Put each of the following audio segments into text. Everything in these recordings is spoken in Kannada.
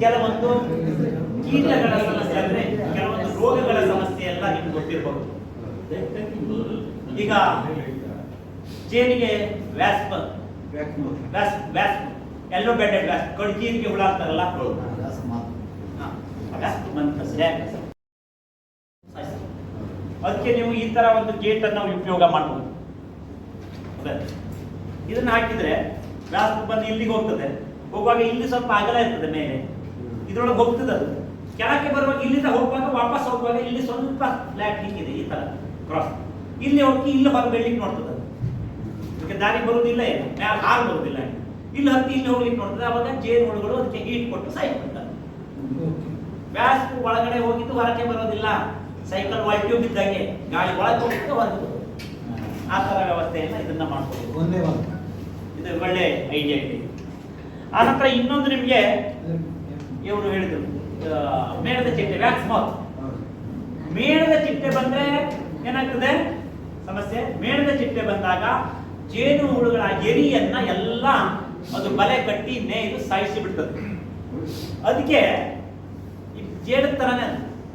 ಕೆಲವೊಂದು ಕೀಟಗಳ ಸಮಸ್ಯೆ ಅಂದ್ರೆ ಕೆಲವೊಂದು ರೋಗಗಳ ಸಮಸ್ಯೆ ಎಲ್ಲ ನಿಮ್ಗೆ ಗೊತ್ತಿರಬಹುದು ಈಗ ಜೇನಿಗೆ ವ್ಯಾಸ್ಪ, ವ್ಯಾಸ್ ವ್ಯಾಸ್ ಎಲ್ಲೋ ಬೆಡ್ಡೆಡ್ ವ್ಯಾಸ್ ಕಡ್ಜೀನಿಗೆ ಹುಳ ಆಗ್ತಾರಲ್ಲ ವ್ಯಾಸ್ಪ ಅದಕ್ಕೆ ನೀವು ಈ ತರ ಒಂದು ಗೇಟ್ ಅನ್ನು ಉಪಯೋಗ ಮಾಡಬಹುದು ಹೌದಾ? ಇದನ್ನ ಹಾಕಿದ್ರೆ ವ್ಯಾಸ್ಪ ಬಂದು ಇಲ್ಲಿಗೆ ಹೋಗ್ತದೆ. ಹೋಗುವಾಗ ಇಲ್ಲಿ ಸ್ವಲ್ಪ ಅಗಲ ಇರ್ತದೆ ಮೇಲೆ. ಇದ್ರೊಳಗೆ ಹೋಗ್ತದೆ ಅದು. ಕೆಳಕ್ಕೆ ಬರುವಾಗ ಇಲ್ಲಿಂದ ಹೋಗುವಾಗ ವಾಪಸ್ ಹೋಗುವಾಗ ಇಲ್ಲಿ ಸ್ವಲ್ಪ ಫ್ಲಾಟ್ ಇದೆ ಈ ತರ ಕ್ರಾಸ್ ಇಲ್ಲಿ ಹೋಗಿ ಇಲ್ಲಿ ಹೊರ ಬೆಳ್ಳಿಕ್ ನೋಡ್ತದೆ ಅದಕ್ಕೆ ದಾರಿ ಬರುವುದಿಲ್ಲ ಏನು? ಮ್ಯಾಲ ಬರೋದಿಲ್ಲ ಬರುವುದಿಲ್ಲ ಇಲ್ಲಿ ಹತ್ತಿ ಇಲ್ಲಿ ಹೋಗ್ಲಿಕ್ಕೆ ನೋಡ್ತದೆ. ಅವಾಗ ಜೇನು ಹುಳುಗಳು ಅದಕ್ಕೆ ಹೀಟ್ ಕೊಟ್ಟು ಸಾಯ್ಬಿಡ್ತವೆ ವ್ಯಾಸ್ ಒಳಗಡೆ ಹೋಗಿದ್ದು ಹೊರಗೆ ಬರೋದಿಲ್ಲ ಸೈಕಲ್ ಟ್ಯೂಬ್ ಇದ್ದಂಗೆ ಗಾಳಿ ಒಳಗೆ ಹೋಗಿದ್ದು ಹೊರಗೆ ಆ ತರ ವ್ಯವಸ್ಥೆಯನ್ನ ಇದನ್ನ ಮಾಡ್ಕೊಳ್ಳಿ ಒಂದೇ ಒಂದು ಇದು ಒಳ್ಳೆ ಐಡಿಯಾ ಇದೆ. ಆನಂತರ ಇನ್ನೊಂದು ನಿಮಗೆ ಇವರು ಹೇಳಿದ್ರು ಮೇಣದ ಚಿಟ್ಟೆ ವ್ಯಾಕ್ಸ್ ಮೌತ್ ಮೇಣದ ಚಿಟ್ಟೆ ಬಂದ್ರೆ ಏನಾಗ್ತದೆ? ಸಮಸ್ಯೆ. ಮೇಣದ ಚಿಟ್ಟೆ ಬಂದಾಗ ಜೇನು ಹುಳುಗಳ ಎರಿಯನ್ನ ಎಲ್ಲ ಅದು ಬಲೆ ಕಟ್ಟಿ ನೇಯ್ದು ಸಾಯಿಸಿ ಬಿಡ್ತದೆ. ಅದಕ್ಕೆ ಈ ಜೇನು ತರನೇ.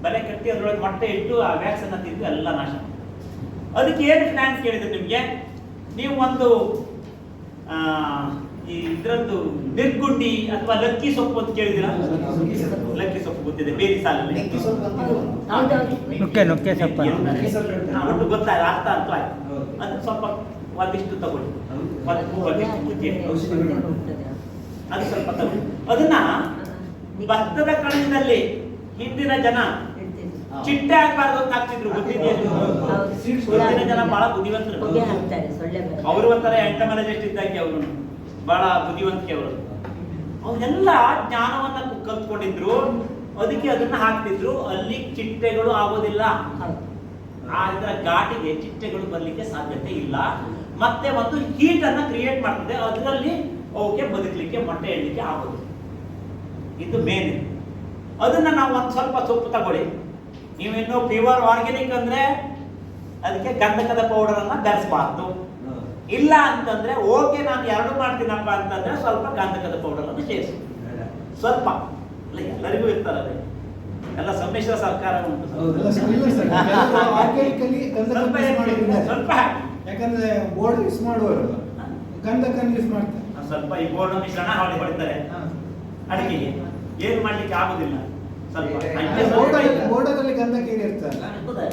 ಬಲೆ ಕಟ್ಟಿ ಅದರೊಳಗೆ ಮೊಟ್ಟೆ ಇಟ್ಟು ಆ ವ್ಯಾಕ್ಸ್ ಅನ್ನ ತಿಂದು ಎಲ್ಲ ನಾಶ ಅದಕ್ಕೆ ಏನು ಪ್ಲಾನ್ ಕೇಳಿದ್ರು ನಿಮಗೆ? ನೀವು ಒಂದು ಈ ಇದ್ರದ್ದು ನಿರ್ಗುಡ್ಡಿ ಅಥವಾ ಲಕ್ಕಿ ಸೊಪ್ಪು ಅಂತ ಕೇಳಿದಿರಾ ಲಕ್ಕಿ ಸೊಪ್ಪು ಗೊತ್ತಿದೆ ಬೇರೆ ಸಾಲಲ್ಲಿ. ಲೆಕ್ಕಿ ಸೊಪ್ಪು ಒಟ್ಟು ಗೊತ್ತಾಯ್ತು ಅರ್ಥ ಅಂತ ಆಯ್ತು. ಅದು ಸ್ವಲ್ಪ ಒಂದಿಷ್ಟು ತಗೊಳ್ಳಿ. ಅದು ಸ್ವಲ್ಪ ತಗೊಳ್ಳಿ. ಅದನ್ನ ಭತ್ತದ ಕಣದಲ್ಲಿ ಹಿಂದಿನ ಜನ ಚಿಟ್ಟೆ ಆಗ್ಬಾರ್ದು ಅಂತ ಹಾಕ್ತಿದ್ರು ಗೊತ್ತಿದೆಯಲ್ಲ ಜನ ಬಹಳ ಬುದ್ಧಿವಂತರು. ಅವರು ಒಂಥರ ಎಂಟಮನಜೆಸ್ಟ್ ಇದ್ದಂಗೆ ಅವರು ಬಹಳ ಬುದ್ಧಿವಂತಿಕೆ ಅವರು ಅವರೆಲ್ಲ ಜ್ಞಾನವನ್ನ ಕಲ್ತ್ಕೊಂಡಿದ್ರು, ಅದಕ್ಕೆ ಅದನ್ನ ಹಾಕ್ತಿದ್ರು, ಅಲ್ಲಿ ಚಿಟ್ಟೆಗಳು ಆಗೋದಿಲ್ಲ ಅದರ ಘಾಟಿಗೆ ಚಿಟ್ಟೆಗಳು ಬರ್ಲಿಕ್ಕೆ ಸಾಧ್ಯತೆ ಇಲ್ಲ. ಮತ್ತೆ ಒಂದು ಹೀಟ್ ಅನ್ನ ಕ್ರಿಯೇಟ್ ಮಾಡ್ತದೆ, ಅದರಲ್ಲಿ ಅವಕ್ಕೆ ಬದುಕಲಿಕ್ಕೆ, ಮೊಟ್ಟೆ ಇಡಲಿಕ್ಕೆ ಆಗೋದು. ಇದು ಮೇನ್ ಅದನ್ನ ನಾವು ಒಂದು ಸ್ವಲ್ಪ ಸೊಪ್ಪು ತಗೊಳ್ಳಿ. ನೀವಿನ್ನು ಪ್ಯೂರ್ ಆರ್ಗ್ಯಾನಿಕ್ ಅಂದ್ರೆ ಅದಕ್ಕೆ ಗಂಧಕದ ಪೌಡರ್ ಅನ್ನ ಬೆರೆಸಬಾರ್ದು. ಇಲ್ಲ ಅಂತಂದ್ರೆ ಓಕೆ ನಾನು ಎರಡು ಮಾಡ್ತೀನಪ್ಪ ಅಂತಂದ್ರೆ ಸ್ವಲ್ಪ ಗಂಧಕದ ಪೌಡರ್ ಅನ್ನು ಸೇರಿಸಿ. ಸ್ವಲ್ಪ. ಇಲ್ಲ ಎಲ್ಲರಿಗೂ ಇರ್ತಾರೆ ಎಲ್ಲ ಸಮ್ಮಿಶ್ರ ಸರ್ಕಾರ ಉಂಟು ಸ್ವಲ್ಪ. ಯಾಕಂದ್ರೆ ಬೋರ್ಡ್ ಯೂಸ್ ಗಂಧಕ ಯೂಸ್ ಮಾಡ್ತಾರೆ. ಸ್ವಲ್ಪ ಈ ಬೋರ್ಡ್ ಮಿಶ್ರಣ ಹಾಳಿ ಹೊಡಿತಾರೆ. ಅಡಿಗೆಗೆ ಏನು ಮಾಡ್ಲಿಕ್ಕೆ ಆಗುದಿಲ್ಲ. ಸ್ವಲ್ಪ. ಬೋರ್ಡಲ್ಲಿ ಗಂಧಕ.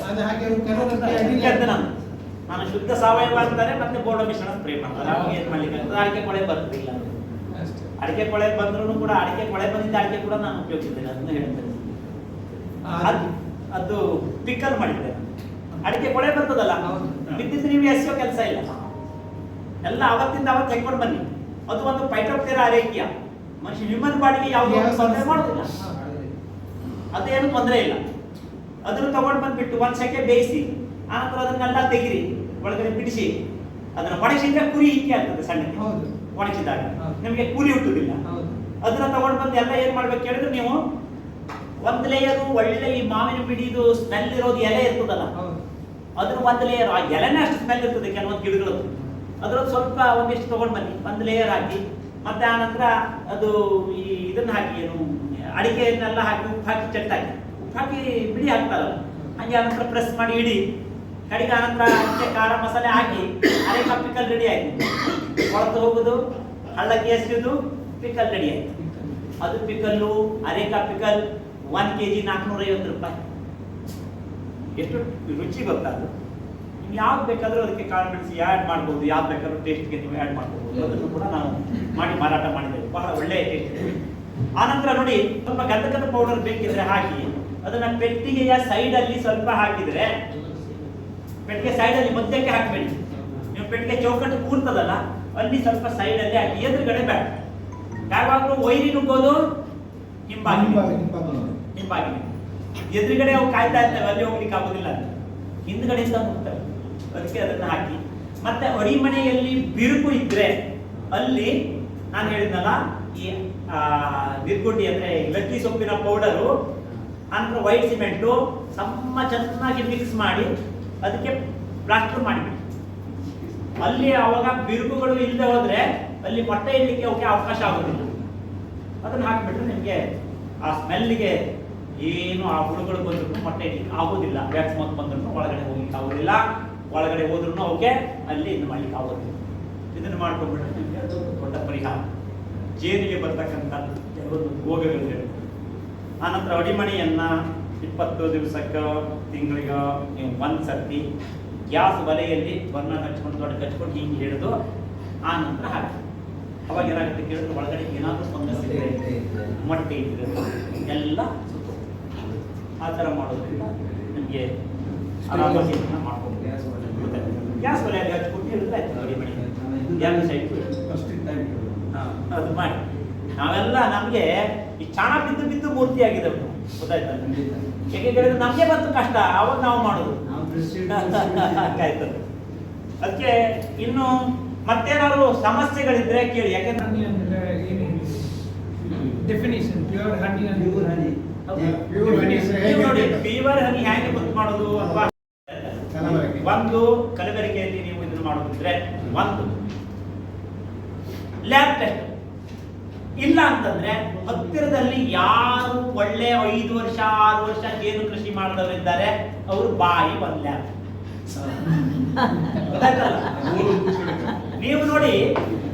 ಅದು ಹಾಗೆ ಅದಕ್ಕೆ ಅಂತ ನಾನು ಶುದ್ಧ ಸಾವಯವ ಅಂತಾರೆ ಮತ್ತೆ ಬೋರ್ಡ್ ಮಿಶ್ರಣ ಸ್ಪ್ರೇ ಮಾಡ್ತಾರೆ. ಅವಾಗ ಏನ್ ಮಾಡ್ಲಿಕ್ಕೆ ಅಡಿಕೆ ಕೊಳೆ ಬರ್ತಿಲ್ಲ ಅಡಿಕೆ ಕೊಳೆ ಬಂದ್ರೂ ಕೂಡ ಅಡಿಕೆ ಕೊಳೆ ಬಂದಿದ್ದ ಅಡಿಕೆ ಕೂಡ ನಾನು ಉಪಯೋಗಿಸಿದ್ದೇನೆ ಅದನ್ನ ಹೇಳ್ತೇನೆ. ಅದ್- ಅದು ಪಿಕಲ್ ಮಾಡಿದ್ದೆ ಅಡಿಕೆ ಕೊಳೆ ಬರ್ತದಲ್ಲ? ಬಿದ್ದಿದ್ರೆ ನೀವು ಎಸೆಯೋ ಕೆಲಸ ಇಲ್ಲ. ಎಲ್ಲ ಅವತ್ತಿಂದ ಅವತ್ತು ತೆಕ್ಕೊಂಡು ಬನ್ನಿ. ಅದು ಒಂದು ಪೈಟೋಪ್ಟೆರಾ ಆರೈಕ್ಯ ಮನುಷ್ಯ ಹ್ಯೂಮನ್ ಬಾಡಿಗೆ ಯಾವುದೇ ತೊಂದರೆ ಮಾಡೋದಿಲ್ಲ. ಅದೇನು ತೊಂದರೆ ಇಲ್ಲ. ಅದನ್ನು ತಗೊಂಡು ಬಂದ್ಬಿಟ್ಟು ಒಂದ್ ಸೆಕೆ ಬೇಯಿಸಿ. ಆನಂತರ ಅದನ್ನೆಲ್ಲ ತೆಗಿರಿ ಒಳಗಡೆ ಬಿಡಿಸಿ. ಅದನ್ನ ಒಣಗಿಸಿದ್ರೆ ಕುರಿ ಇಕ್ಕಿ ಆಗ್ತದೆ ಸಣ್ಣಕ್ಕೆ. ಒಣಗಿಸಿದಾಗ. ನಿಮಗೆ ಕೂಲಿ ಹುಟ್ಟುದಿಲ್ಲ. ಅದನ್ನ ತಗೊಂಡು ಬಂದು ಎಲ್ಲ ಏನ್ ಮಾಡ್ಬೇಕು ಹೇಳಿದ್ರೆ ನೀವು ಒಂದ್ ಲೇಯರು ಒಳ್ಳೆ ಈ ಮಾವಿನ ಬಿಡಿದು ಸ್ಮೆಲ್ ಇರೋದು ಎಲೆ ಇರ್ತದಲ್ಲ? ಅದ್ರ ಒಂದ್ ಲೇಯರ್ ಆ ಎಲೆನೇ ಅಷ್ಟು ಸ್ಮೆಲ್ ಇರ್ತದೆ ಕೆಲವೊಂದು ಗಿಡಗಳು. ಅದ್ರದ್ದು ಸ್ವಲ್ಪ ಒಂದಿಷ್ಟು ತಗೊಂಡ್ ಬನ್ನಿ. ಒಂದು ಲೇಯರ್ ಹಾಕಿ. ಮತ್ತೆ ಆ ನಂತರ ಅದು ಈ ಇದನ್ನ ಹಾಕಿ ಏನು ಅಡಿಕೆಯನ್ನೆಲ್ಲ ಹಾಕಿ ಉಪ್ಪು ಹಾಕಿ ಚೆಟ್ಟಾಗಿ ಹಾಕಿ ಉಪ್ಪು ಹಾಕಿ ಬಿಡಿ ಹಾಕ್ತಾರಲ್ಲ ಹಂಗೆ ಆನಂತರ ಪ್ರೆಸ್ ಮಾಡಿ ಇಡಿ. ಕಡೆಗೆ ಆನಂತರ ಮತ್ತೆ ಖಾರ ಮಸಾಲೆ ಹಾಕಿ ಅದೇ ಕಪ್ ಪಿಕಲ್ ರೆಡಿ ಆಯ್ತು. ಕೊಳತು ಹೋಗುದು ಹಳ್ಳಕ್ಕೆ ಎಸೆಯುದು ಪಿಕಲ್ ರೆಡಿ ಆಯ್ತು. ಅದು pickle areca pickle one K G ನಾಲ್ಕುನೂರ ಐವತ್ತು ರೂಪಾಯಿ. ಎಷ್ಟು ರುಚಿ ಗೊತ್ತಾ ಅದು? ನೀವು ಯಾವ್ದು ಬೇಕಾದ್ರೂ ಅದಕ್ಕೆ ಕಾಳು ಬಿಡಿಸಿ ಆ್ಯಡ್ ಮಾಡ್ಬೋದು. ಯಾವ್ದು ಬೇಕಾದ್ರೂ ಟೇಸ್ಟ್ಗೆ ನೀವು ಆ್ಯಡ್ ಮಾಡ್ಬೋದು. ಅದನ್ನು ಕೂಡ ನಾವು ಮಾಡಿ ಮಾರಾಟ ಮಾಡಿದ್ದೇವೆ. ಬಹಳ ಒಳ್ಳೆಯ ಟೇಸ್ಟ್ ಆನಂತರ ನೋಡಿ ಸ್ವಲ್ಪ ಗಂಧಕದ ಪೌಡರ್ ಬೇಕಿದ್ರೆ ಹಾಕಿ. ಅದನ್ನ ಪೆಟ್ಟಿಗೆಯ ಸೈಡ್ ಅಲ್ಲಿ ಸ್ವಲ್ಪ ಹಾಕಿದ್ರೆ ಪೆಟ್ಟಿಗೆ ಸೈಡಲ್ಲಿ ಅಲ್ಲಿ ಮಧ್ಯಕ್ಕೆ ಹಾಕಬೇಡಿ. ನೀವು ಪೆಟ್ಟಿಗೆ ಚೌಕಟ್ಟು ಕೂರ್ತದಲ್ಲ ಅಲ್ಲಿ ಸ್ವಲ್ಪ ಸೈಡಲ್ಲಿ ಅಲ್ಲಿ ಹಾಕಿ. ಎದುರುಗಡೆ ಬೇಡ ಯಾವಾಗಲೂ ವೈರಿ ನುಗ್ಗೋದು ಹಿಂಬಾಗಿ ಎದುರುಗಡೆ ಅವು ಕಾಯ್ತಾ ಇರ್ತವೆ ಅಲ್ಲಿ ಹೋಗ್ಲಿಕ್ಕೆ ಆಗೋದಿಲ್ಲ ಅಂತ. ಹಿಂದ್ಗಡೆಯಿಂದ ಹೋಗ್ತವೆ ಅದಕ್ಕೆ ಅದನ್ನ ಹಾಕಿ. ಮತ್ತೆ ಅಡಿಮನೆಯಲ್ಲಿ ಬಿರುಕು ಇದ್ರೆ ಅಲ್ಲಿ ನಾನು ಹೇಳಿದ್ನಲ್ಲ ಈ ನಿರ್ಗುಂಡಿ ಅಂದ್ರೆ ಲಕ್ಕಿ ಸೊಪ್ಪಿನ ಪೌಡರು ಅಂದ್ರೆ ವೈಟ್ ಸಿಮೆಂಟು ಸಮ್ಮ ಚೆನ್ನಾಗಿ ಮಿಕ್ಸ್ ಮಾಡಿ ಅದಕ್ಕೆ ಪ್ಲಾಸ್ಟರ್ ಮಾಡಿಬಿಡಿ. ಅಲ್ಲಿ ಅವಾಗ ಬಿರುಕುಗಳು ಇಲ್ಲದೆ ಹೋದ್ರೆ ಅಲ್ಲಿ ಮೊಟ್ಟೆ ಇಡ್ಲಿಕ್ಕೆ ಅವಕ್ಕೆ ಅವಕಾಶ ಆಗೋದಿಲ್ಲ. ಅದನ್ನ ಹಾಕಿಬಿಟ್ರೆ ನಿಮಗೆ ಆ ಸ್ಮೆಲ್ಗೆ ಏನು ಆ ಹುಳುಗಳು ಬಂದ್ರು ಮೊಟ್ಟೆ ಇಡ್ಲಿಕ್ಕೆ ಆಗೋದಿಲ್ಲ. ವ್ಯಾಕ್ಸ್ ಸ್ಮೋಕ್ ಬಂದ್ರು ಒಳಗಡೆ ಹೋಗ್ಲಿಕ್ಕೆ ಆಗೋದಿಲ್ಲ. ಒಳಗಡೆ ಹೋದ್ರೂ ಅವಕ್ಕೆ ಅಲ್ಲಿ ಇದು ಮಾಡ್ಲಿಕ್ಕೆ ಆಗೋದಿಲ್ಲ. ಇದನ್ನು ಮಾಡ್ಕೊಂಡ್ಬಿಟ್ರೆ ನಿಮಗೆ ಅದು ದೊಡ್ಡ ಪರಿಹಾರ. ಜೇನಿಗೆ ಬರ್ತಕ್ಕಂಥ ಕೆಲವೊಂದು ರೋಗಗಳು ಹೇಳ್ಬೋದು. ಆನಂತರ ಅಡಿಮಣಿಯನ್ನ ಇಪ್ಪತ್ತು ದಿವಸಕ್ಕೆ ತಿಂಗಳಿಗೆ ನೀವು ಒಂದು ಸರ್ತಿ ಗ್ಯಾಸ್ ಒಲೆಯಲ್ಲಿ ಬಣ್ಣ ಹಚ್ಕೊಂಡು ದೊಡ್ಡ ಹಚ್ಕೊಂಡು ಹಿಂಗೆ ಹಿಡಿದು ಆ ನಂತರ ಹಾಕಿ ಅವಾಗ ಏನಾಗುತ್ತೆ ಕೇಳಿದ್ರೆ ಒಳಗಡೆ ಏನಾದರೂ ಫಂಗಸ್ ಇದೆ ಮೊಟ್ಟೆ ಇದ್ರೆ ಎಲ್ಲ ಸುತ್ತು ಆ ಥರ ಮಾಡೋದ್ರಿಂದ ನಿಮಗೆ ಮಾಡ್ಕೊಂಡು ಗ್ಯಾಸ್ ಒಲೆಯಲ್ಲಿ ಹಚ್ಕೊಂಡು ಹಿಡಿದ್ರೆ ಗ್ಯಾಸ್ ಸೈಡ್ ಟೈಮ್ ಅದು ಮಾಡಿ. ನಾವೆಲ್ಲ ನಮಗೆ ಈ ಚಾಣ ಬಿದ್ದು ಬಿದ್ದು ಮೂರ್ತಿ ಆಗಿದೆ ಅವ್ನು. ಗೊತ್ತಾಯ್ತಾ ಯಾಕೆ ಕೇಳಿದ್ರೆ ನಮಗೆ ಬಂತು ಕಷ್ಟ ಅವಾಗ ನಾವು ಮಾಡೋದು. ಅದಕ್ಕೆ ಇನ್ನು ಮತ್ತೇನಾದ್ರು ಸಮಸ್ಯೆಗಳಿದ್ರೆ ಕೇಳಿ ಯಾಕೆಂದ್ರೆ ಡೆಫಿನೇಷನ್ ಪ್ಯೂರ್ ಹನಿ ಪ್ಯೂರ್ ನೋಡಿ ಬೇಕು? ಫೀವರ್ ಹನಿ ಹೇಗೆ ಗೊತ್ತು ಮಾಡೋದು ಅಥವಾ. ಒಂದು ಕಲಬೆರಕೆಯಲ್ಲಿ ನೀವು ಇದನ್ನು ಮಾಡೋದಿದ್ರೆ ಒಂದು. ಲ್ಯಾಬ್ ಟೆಸ್ಟ್ ಇಲ್ಲ ಅಂತಂದ್ರೆ ಹತ್ತಿರದಲ್ಲಿ ಯಾರು ಒಳ್ಳೆ ಐದು ವರ್ಷ ಆರು ವರ್ಷ ಜೇನು ಕೃಷಿ ಮಾಡಿದವರಿದ್ದಾರೆ ಅವರು ಬಾಯಿ ಬಂದ್ಲ. ನೀವು ನೋಡಿ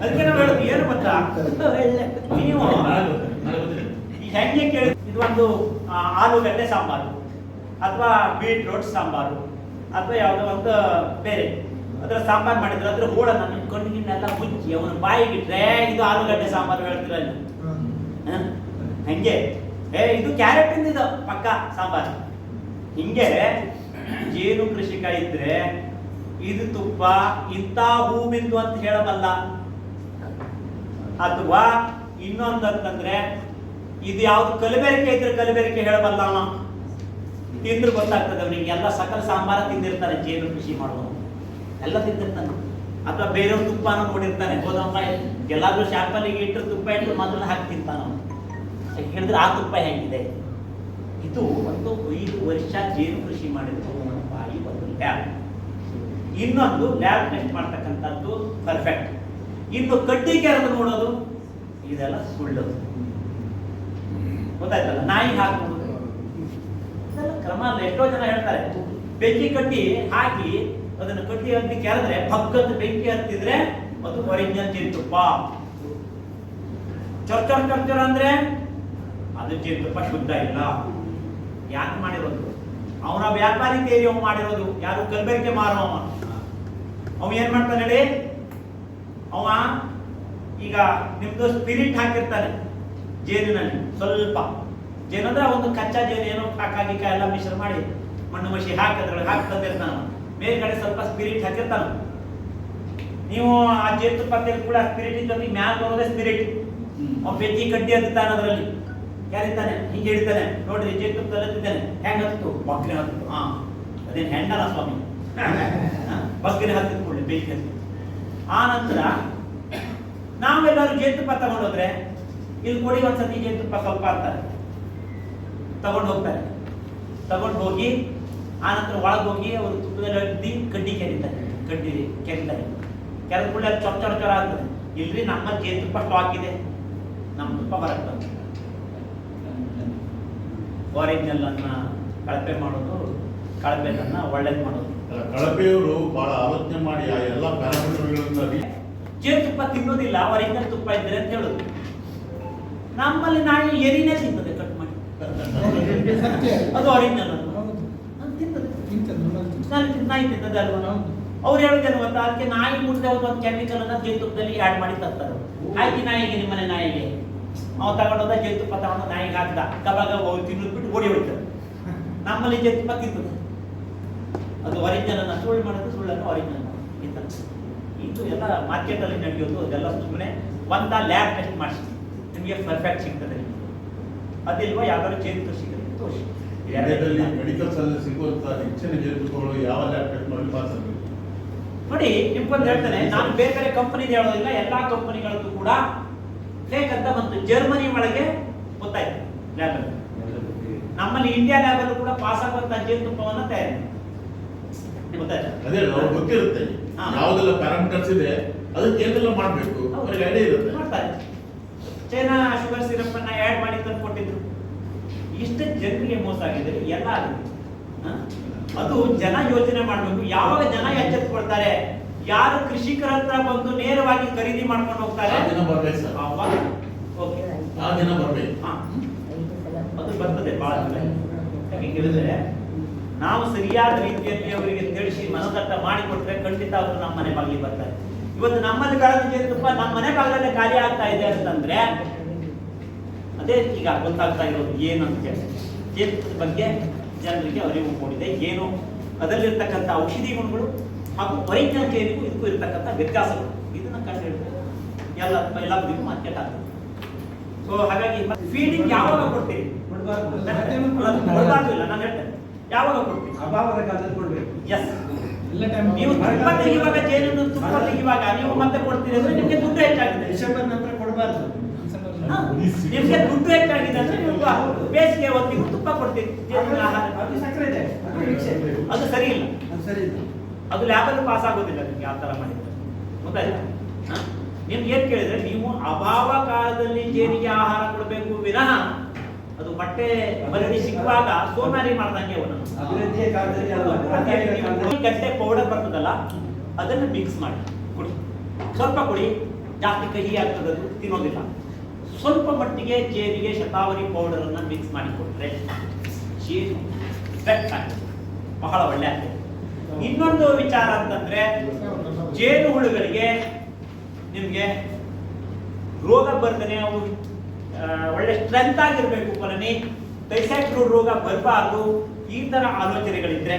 ಅದಕ್ಕೆ ನಾವು ಹೇಳೋದು ಏನು ಗೊತ್ತಾ? ನೀವು ಹೆಂಗೆ ಕೇಳಿ ಇದು ಒಂದು ಆ, ಆಲೂಗಡ್ಡೆ ಸಾಂಬಾರು ಅಥವಾ ಬೀಟ್ರೋಟ್ ಸಾಂಬಾರು ಅಥವಾ ಯಾವುದೋ ಒಂದು ಬೇರೆ. ಅದರ ಸಾಂಬಾರ್ ಮಾಡಿದ್ರೆ ಅದ್ರ ಹೋಳನ್ನ ನಿಮ್ಮ ಕಣ್ಣಿನೆಲ್ಲ ಮುಚ್ಚಿ ಅವನ ಬಾಯಿಗಿಟ್ರೆ ಇದು ಆಲೂಗಡ್ಡೆ ಸಾಂಬಾರು ಅಲ್ಲಿ? ಹಂಗೆ. ಏ ಇದು ಕ್ಯಾರೆಟ್ ಇದು ಪಕ್ಕ ಸಾಂಬಾರ್. ಹಿಂಗೆ ಜೇನು ಕೃಷಿಕ ಇದ್ರೆ ಇದು ತುಪ್ಪ ಇಂಥ ಹೂವಿಂದು ಅಂತ ಹೇಳಬಲ್ಲ. ಅಥವಾ ಇನ್ನೊಂದಂತಂದ್ರೆ ಇದು ಯಾವ್ದು ಕಲಬೆರಕೆ ಇದ್ರೆ ಕಲಬೆರಕೆ ಹೇಳಬಲ್ಲ ಅವ. ತಿಂದ್ರೆ ಗೊತ್ತಾಗ್ತದೆ ಅವನಿಗೆ ಎಲ್ಲ ಸಕಲ ಸಾಂಬಾರ ತಿಂದಿರ್ತಾರೆ ಜೇನು ಕೃಷಿ ಮಾಡುವವನು ಎಲ್ಲ ತಿಂತಿರ್ತಾನೆ. ಅಥವಾ ಬೇರೆಯವ್ರ ತುಪ್ಪನ ನೋಡಿರ್ತಾನೆ. ಹೋದಪ್ಪ, ಎಲ್ಲಾದ್ರೂ ಶಾಪಲ್ಲಿಗೆ ಇಟ್ಟು ತುಪ್ಪ ಇಟ್ಟು ಮೊದಲು ಹಾಕಿ ತಿಂತಾನ ಅವನು. ಹೇಳಿದ್ರೆ ಆ ತುಪ್ಪ ಹೆಂಗಿದೆ? ಇದು ಒಂದು ಐದು ವರ್ಷ ಜೇನು ಕೃಷಿ ಮಾಡಿದ್ರು ಬಾಯಿ, ಒಂದು ಲ್ಯಾಬ್ ಇನ್ನೊಂದು ಲ್ಯಾಬ್ ಟೆಸ್ಟ್ ಮಾಡ್ತಕ್ಕಂಥದ್ದು ಪರ್ಫೆಕ್ಟ್ ಇನ್ನು ಕಡ್ಡಿ ಕೆರೆದು ನೋಡೋದು? ಇದೆಲ್ಲ ಸುಳ್ಳು ಗೊತ್ತಾಯ್ತಲ್ಲ? ನಾಯಿ ಹಾಕೋದು ಕ್ರಮ ಎಷ್ಟೋ ಜನ ಹೇಳ್ತಾರೆ, ಬೆಂಕಿ ಕಟ್ಟಿ ಹಾಕಿ ಅದನ್ನು ಕಟ್ಟಿ ಹತ್ತಿ ಕೆರೆದ್ರೆ ಪಕ್ಕದ ಬೆಂಕಿ ಹತ್ತಿದ್ರೆ ಅದು ಒರಿಜಿನಲ್ ಜೇನುತುಪ್ಪ. ಚರ್ಚರ್ ಚರ್ಚರ್ ಚೊರ್ ಚೊರ್ ಅಂದ್ರೆ ಅದು ಜೇನುತುಪ್ಪ ಶುದ್ಧ ಇಲ್ಲ. ಯಾಕೆ ಮಾಡಿರೋದು? ಅವನ ವ್ಯಾಪಾರಿ ತೇರಿ ಅವ್ ಮಾಡಿರೋದು. ಯಾರು ಕಲ್ಬೆರಿಕೆ ಮಾರೋ ಅವ ಏನ್ ಮಾಡ್ತಾನೆ ಹೇಳಿ? ಅವ ಈಗ ನಿಮ್ದು ಸ್ಪಿರಿಟ್ ಹಾಕಿರ್ತಾನೆ ಜೇನಿನಲ್ಲಿ, ಸ್ವಲ್ಪ. ಜೇನಂದ್ರೆ ಒಂದು ಕಚ್ಚಾ ಜೇನು, ಏನೋ ಕಾಕಾಗಿಕ ಎಲ್ಲ ಮಿಶ್ರ ಮಾಡಿ ಮಣ್ಣು ಮಸಿ ಹಾಕಿ ಅದ್ರೊಳಗೆ ಹಾಕಿ ತಂದಿರ್ತಾನ. ಮೇಲ್ಗಡೆ ಸ್ವಲ್ಪ ಸ್ಪಿರಿಟ್ ಹಾಕಿರ್ತಾನ. ನೀವು ಆ ಜೇತು ತೆಗೆದು ಕೂಡ ಸ್ಪಿರಿಟ್ ಜೊತೆ ಮ್ಯಾಲ್ ಬರೋದೇ ಸ್ಪಿರಿಟ್ ಅವ್ ಬೆಚ್ಚಿ ಕಡ್ಡಿ ಹತ್ತಾನ ಅದರಲ್ಲಿ. ಯಾರಿದ್ದಾನೆ ಹಿಂಗೆ ಹೇಳ್ತಾನೆ ನೋಡ್ರಿ ಜೇತು ಹತ್ತಿದ್ದಾನೆ ಹೆಂಗ್ ಹತ್ತು ಬಗ್ಗಿನ ಹತ್ತು ಹಾ. ಅದೇನು ಹೆಂಡನ ಸ್ವಾಮಿ? ಬಗ್ಗಿನ ಹತ್ತಿದ ಕೂಡಲೇ ಬೆಚ್ಚಿ ಹತ್ತಿ ಆ ನಂತರ ನಾವೆಲ್ಲರೂ ಜೇನುತುಪ್ಪ ತಗೊಂಡೋದ್ರೆ ಇಲ್ಲಿ ಕೊಡಿ ಒಂದ್ಸತಿ ಜೇನುತುಪ್ಪ ಸ್ವಲ್ಪ ಅಂತಾರೆ. ತಗೊಂಡು ಹೋಗ್ತಾರೆ. ತಗೊಂಡು ಹೋಗಿ ಆ ನಂತರ ಒಳಗೆ ಹೋಗಿ ಅವರು ತುಪ್ಪದಲ್ಲಿ ಅಡ್ಡಿ ಕಡ್ಡಿ ಕೆರಿತಾರೆ. ಕಡ್ಡಿ ಕೆರಿತಾರೆ. ಕೆರೆದ ಕೂಡ ಚೊರ ಚೊರ ಚೊರ ಆಗ್ತದೆ. ಇಲ್ರಿ ನಮ್ಮ ಜೇನುತುಪ್ಪ ಸ್ಟಾಕ್ ಇದೆ ನಮ್ಮ ತುಪ್ಪ ಬರಕ್ಕೆ ಒರಿಜಿನಲ್ ಅನ್ನ ಕಳಪೆ ಮಾಡೋದು ಕಳಪೆದನ್ನ ಒಳ್ಳೇದು ಮಾಡೋದು. ಕಳಪೆಯವರು ಬಹಳ ಆಲೋಚನೆ ಮಾಡಿ ಆ ಎಲ್ಲ ಪ್ಯಾರಾಮೀಟರ್ಗಳನ್ನ ಜೇನುತುಪ್ಪ ತಿನ್ನೋದಿಲ್ಲ ಒರಿಜಿನಲ್ ತುಪ್ಪ ಇದ್ರೆ ಅಂತ ಹೇಳುದು. ನಮ್ಮಲ್ಲಿ ನಾಳೆ ಎರಿನೇ ತಿಂತದೆ ಕಟ್ ಮಾಡಿ. ಅದು ಒರಿಜಿನಲ್ ಅದು ಹೌದು ಅದು ತಿಂತದೆ ನಮ್ಮಲ್ಲಿ ನಾಯಿ ತಿಂತ- ನಾಯಿ ತಿಂತದೆ ಅಲ್ವಾ ಹೌದು. ಅವ್ರು ಹೇಳೋದೇನು ಗೊತ್ತಾ? ಅದಕ್ಕೆ ನಾಯಿ ಮುಟ್ಟಿದೆ ಒಂದು ಕೆಮಿಕಲ್ ಅನ್ನ ಜೇನುತುಪ್ಪದಲ್ಲಿ ಆ್ಯಡ್ ಮಾಡಿ ತರ್ತಾರೆ. ಆಯ್ತು ನಾಯಿಗೆ, ನಿಮ್ಮ ಮನೆ ನಾಯಿಗೆ ಅವ್ ತಗೊಂಡೋದ ಜೇನುತುಪ್ಪ ತಗೊಂಡು ನಾಯಿಗೆ ಹಾಕ್ದ. ಗಬ ಗಬ ಹೋಗಿ ತಿನ್ನೋದು ಬಿಟ್ಟು ಓಡಿ ಹೋಗ್ತದೆ ನಮ್ಮಲ್ಲಿ ಜೇನುತುಪ್ಪ ತಿಂತದೆ ಅದು ಒರಿಜಿನಲ್ ಸುಳ್ಳು ಮಾಡೋದು, ಸುಳ್ಳನ್ನು ಒರಿಜಿನಲ್ ಇಂತ ಇದು ಎಲ್ಲ ಮಾರ್ಕೆಟ್ ಅಲ್ಲಿ ನಡೆಯೋದು, ಅದೆಲ್ಲ ಸುಮ್ಮನೆ ಒಂದ ಲ್ಯಾಬ್ ಟೆಸ್ಟ್ ಮಾಡಿಸಿ. ನಿಮಗೆ ಪರ್ಫೆಕ್ಟ್ ಸಿಗ್ತದೆ. ಅದಿಲ್ವಾ ಯಾವ್ದಾದ್ರು ಜೇನು ಸಿಗುತ್ತೆ ತೋರಿಸಿ. ಇಂಡಿಯಾದಲ್ಲಿ ಮೆಡಿಕಲ್ಸ್ ಅಲ್ಲಿ ಸಿಗುವಂತ ಹೆಚ್ಚಿನ ಜೇನುತುಪ್ಪಗಳು ಯಾವ ಲ್ಯಾಬ್ ಟೆಸ್ಟ್ ಮಾಡಿ ಪಾಸ್ ಆಗಬೇಕು ನೋಡಿ ನಿಮ್ಗೊಂದು ಹೇಳ್ತೇನೆ ನಾನು ಬೇರೆ ಬೇರೆ ಕಂಪನಿ ಹೇಳೋದಿಲ್ಲ ಎಲ್ಲಾ ಕಂಪನಿಗಳದ್ದು ಕೂಡ ಫೇಕ್ ಅಂತ ಬಂತು. ಜರ್ಮನಿ ಒಳಗೆ ಗೊತ್ತಾಯ್ತು ಲ್ಯಾಬ್ ನಮ್ಮಲ್ಲಿ ಇಂಡಿಯಾ ಲ್ಯಾಬ್ ಅಲ್ಲೂ ಕೂಡ ಪಾಸ್ ಆಗುವಂತ ಜೇನುತುಪ್ಪವನ್ನ ತಯಾರಿ ಗೊತ್ತಾಯ್ತಾ? ಅದೇ ಅವ್ರಿಗೆ ಗೊತ್ತಿರುತ್ತೆ. ಯಾವ್ದೆಲ್ಲ ಪ್ಯಾರಾಮೀಟರ್ಸ್ ಇದೆ ಅದಕ್ಕೆ ಏನೆಲ್ಲ ಮಾಡಬೇಕು ಅವ್ರಿಗೆ ಐಡಿಯಾ ಇರುತ್ತೆ. ಮಾಡ್ತಾರೆ. ಚೈನಾ ಶುಗರ್ ಸಿರಪ್ ಅನ್ನ ಆಡ್ ಮಾಡಿ ತಂದು ಕೊಟ್ಟಿದ್ರು ಇಷ್ಟು ಜನರಿಗೆ ಮೋಸ ಆಗಿದೆ ಎಲ್ಲ ಆಗಿದೆ. ಅದು ಜನ ಯೋಚನೆ ಮಾಡಬೇಕು. ಯಾವಾಗ ಜನ ಎಚ್ಚೆತ್ಕೊಳ್ತಾರೆ? ಯಾರು ಕೃಷಿಕರ ಹತ್ರ ಬಂದು ನೇರವಾಗಿ ಖರೀದಿ ಮಾಡ್ಕೊಂಡು ಹೋಗ್ತಾರೆ? ಆ ದಿನ ಬರ್ಬೇಕು ಸರ್. ಓಕೆ. ಆ ದಿನ ಬರ್ಬೇಕು. ಹಾ. ಅದು ಬರ್ತದೆ ಬಹಳ. ಯಾಕೆ ಹೇಳಿದ್ರೆ ನಾವು ಸರಿಯಾದ ರೀತಿಯಲ್ಲಿ ಅವರಿಗೆ ತಿಳಿಸಿ ಮನದಟ್ಟ ಮಾಡಿಕೊಟ್ರೆ ಖಂಡಿತ ಅವರು ನಮ್ಮ ಮನೆ ಬಾಗಿಲಿಗೆ ಬರ್ತಾರೆ. ಇವತ್ತು ನಮ್ಮಲ್ಲಿ ಕಳೆದ ತುಂಬಾ ನಮ್ಮ ಮನೆ ಬಾಗಿಲಲ್ಲೇ ಖಾಲಿ ಆಗ್ತಾ ಇದೆ ಅಂತಂದ್ರೆ ಅದೇ ಈಗ ಗೊತ್ತಾಗ್ತಾ ಇರೋದು ಏನು ಅಂತ ಹೇಳಿ ಬಗ್ಗೆ ಜನರಿಗೆ ಅರಿವು ಮೂಡಿದೆ. ಏನು ಅದರಲ್ಲಿರ್ತಕ್ಕಂಥ ಔಷಧಿ ಗುಣಗಳು ಹಾಗೂ ವೈಜ್ಞಾನಿಕ ಏನಿಗೂ ಇದಕ್ಕೂ ಇರತಕ್ಕಂಥ ವ್ಯತ್ಯಾಸಗಳು. ಇದನ್ನ ಕಂಡು ಎಲ್ಲ ಎಲ್ಲ ಬದಿಗೂ ಮಾರ್ಕೆಟ್ ಆಗ್ತದೆ. ಸೊ ಹಾಗಾಗಿ ಫೀಡಿಂಗ್ ಯಾವಾಗ ಕೊಡ್ತೀರಿ? ಕೊಡ್ಬಾರ್ದು. ಇಲ್ಲ, ನಾನು ಹೇಳ್ತೇನೆ. ಯಾವಾಗ ಕೊಡ್ತೀನಿ ಅಭಾವದ ಕಾಲದಲ್ಲಿ ಕೊಡ್ಬೇಕು ಎಸ್ ನೀವು ತುಪ್ಪ ತೆಗಿವಾಗ ಜೇನು ತುಪ್ಪ ತೆಗಿವಾಗ ನೀವು ಮತ್ತೆ ಕೊಡ್ತೀರಿ ಅಂದ್ರೆ ನಿಮಗೆ ದುಡ್ಡು ಹೆಚ್ಚಾಗಿದೆ ಡಿಸೆಂಬರ್ ನಂತರ ಕೊಡಬಾರ್ದು. ನಿಮ್ಗೆ ದುಡ್ಡು ಹೆಚ್ಚಾಗಿದೆ ಅಂದ್ರೆ ನೀವು ಬೇಸಿಗೆ ಹೊತ್ತಿಗೂ ತುಪ್ಪ ಕೊಡ್ತೀರಿ ಅದು ಸಕ್ಕರೆ ಇದೆ. ಅದು ಮಿಕ್ಸ್ ಸರಿ ಇಲ್ಲ. ಅದು ಲ್ಯಾಬಲ್ಲಿ ಪಾಸ್ ಆಗೋದಿಲ್ಲ ನಿಮ್ಗೆ ಆ ತರ ಮಾಡಿದ್ರೆ. ಗೊತ್ತಾಯ್ತಾ? ನಿಮ್ಗೆ ಏನ್ ಕೇಳಿದ್ರೆ ನೀವು ಅಭಾವ ಕಾಲದಲ್ಲಿ ಜೇನಿಗೆ ಆಹಾರ ಕೊಡಬೇಕು ವಿನಃ ಅದು ಬಟ್ಟೆ ಬರಡಿ ಸಿಕ್ಕುವಾಗ ಸೋಮಾರಿ ಮಾಡ್ದಂಗೆ ಅವನು. ಗಟ್ಟೆ ಪೌಡರ್ ಬರ್ತದಲ್ಲ ಅದನ್ನು ಮಿಕ್ಸ್ ಮಾಡಿ. ಕುಡಿ. ಸ್ವಲ್ಪ ಕುಡಿ. ಜಾಸ್ತಿ ಕಹಿ ಆಗ್ತದೆ ಅದು ತಿನ್ನೋದಿಲ್ಲ. ಸ್ವಲ್ಪ ಮಟ್ಟಿಗೆ ಜೇನಿಗೆ ಶತಾವರಿ ಪೌಡರ್ ಅನ್ನ ಮಿಕ್ಸ್ ಮಾಡಿ ಆಗ್ತದೆ. ಬಹಳ ಒಳ್ಳೆ ಇನ್ನೊಂದು ವಿಚಾರ ಅಂತಂದ್ರೆ ಜೇನು ಹುಳುಗಳಿಗೆ ನಿಮಗೆ ರೋಗ ಬರ್ದನೆ ಅವು ಒಳ್ಳೆ ಸ್ಟ್ರೆಂತ್ ಆಗಿರ್ಬೇಕು ಕೊಲನಿ ಟೈಸೈಕ್ಲೋಡ್ ರೋಗ ಬರಬಾರ್ದು ಈ ತರ ಆಲೋಚನೆಗಳಿದ್ರೆ.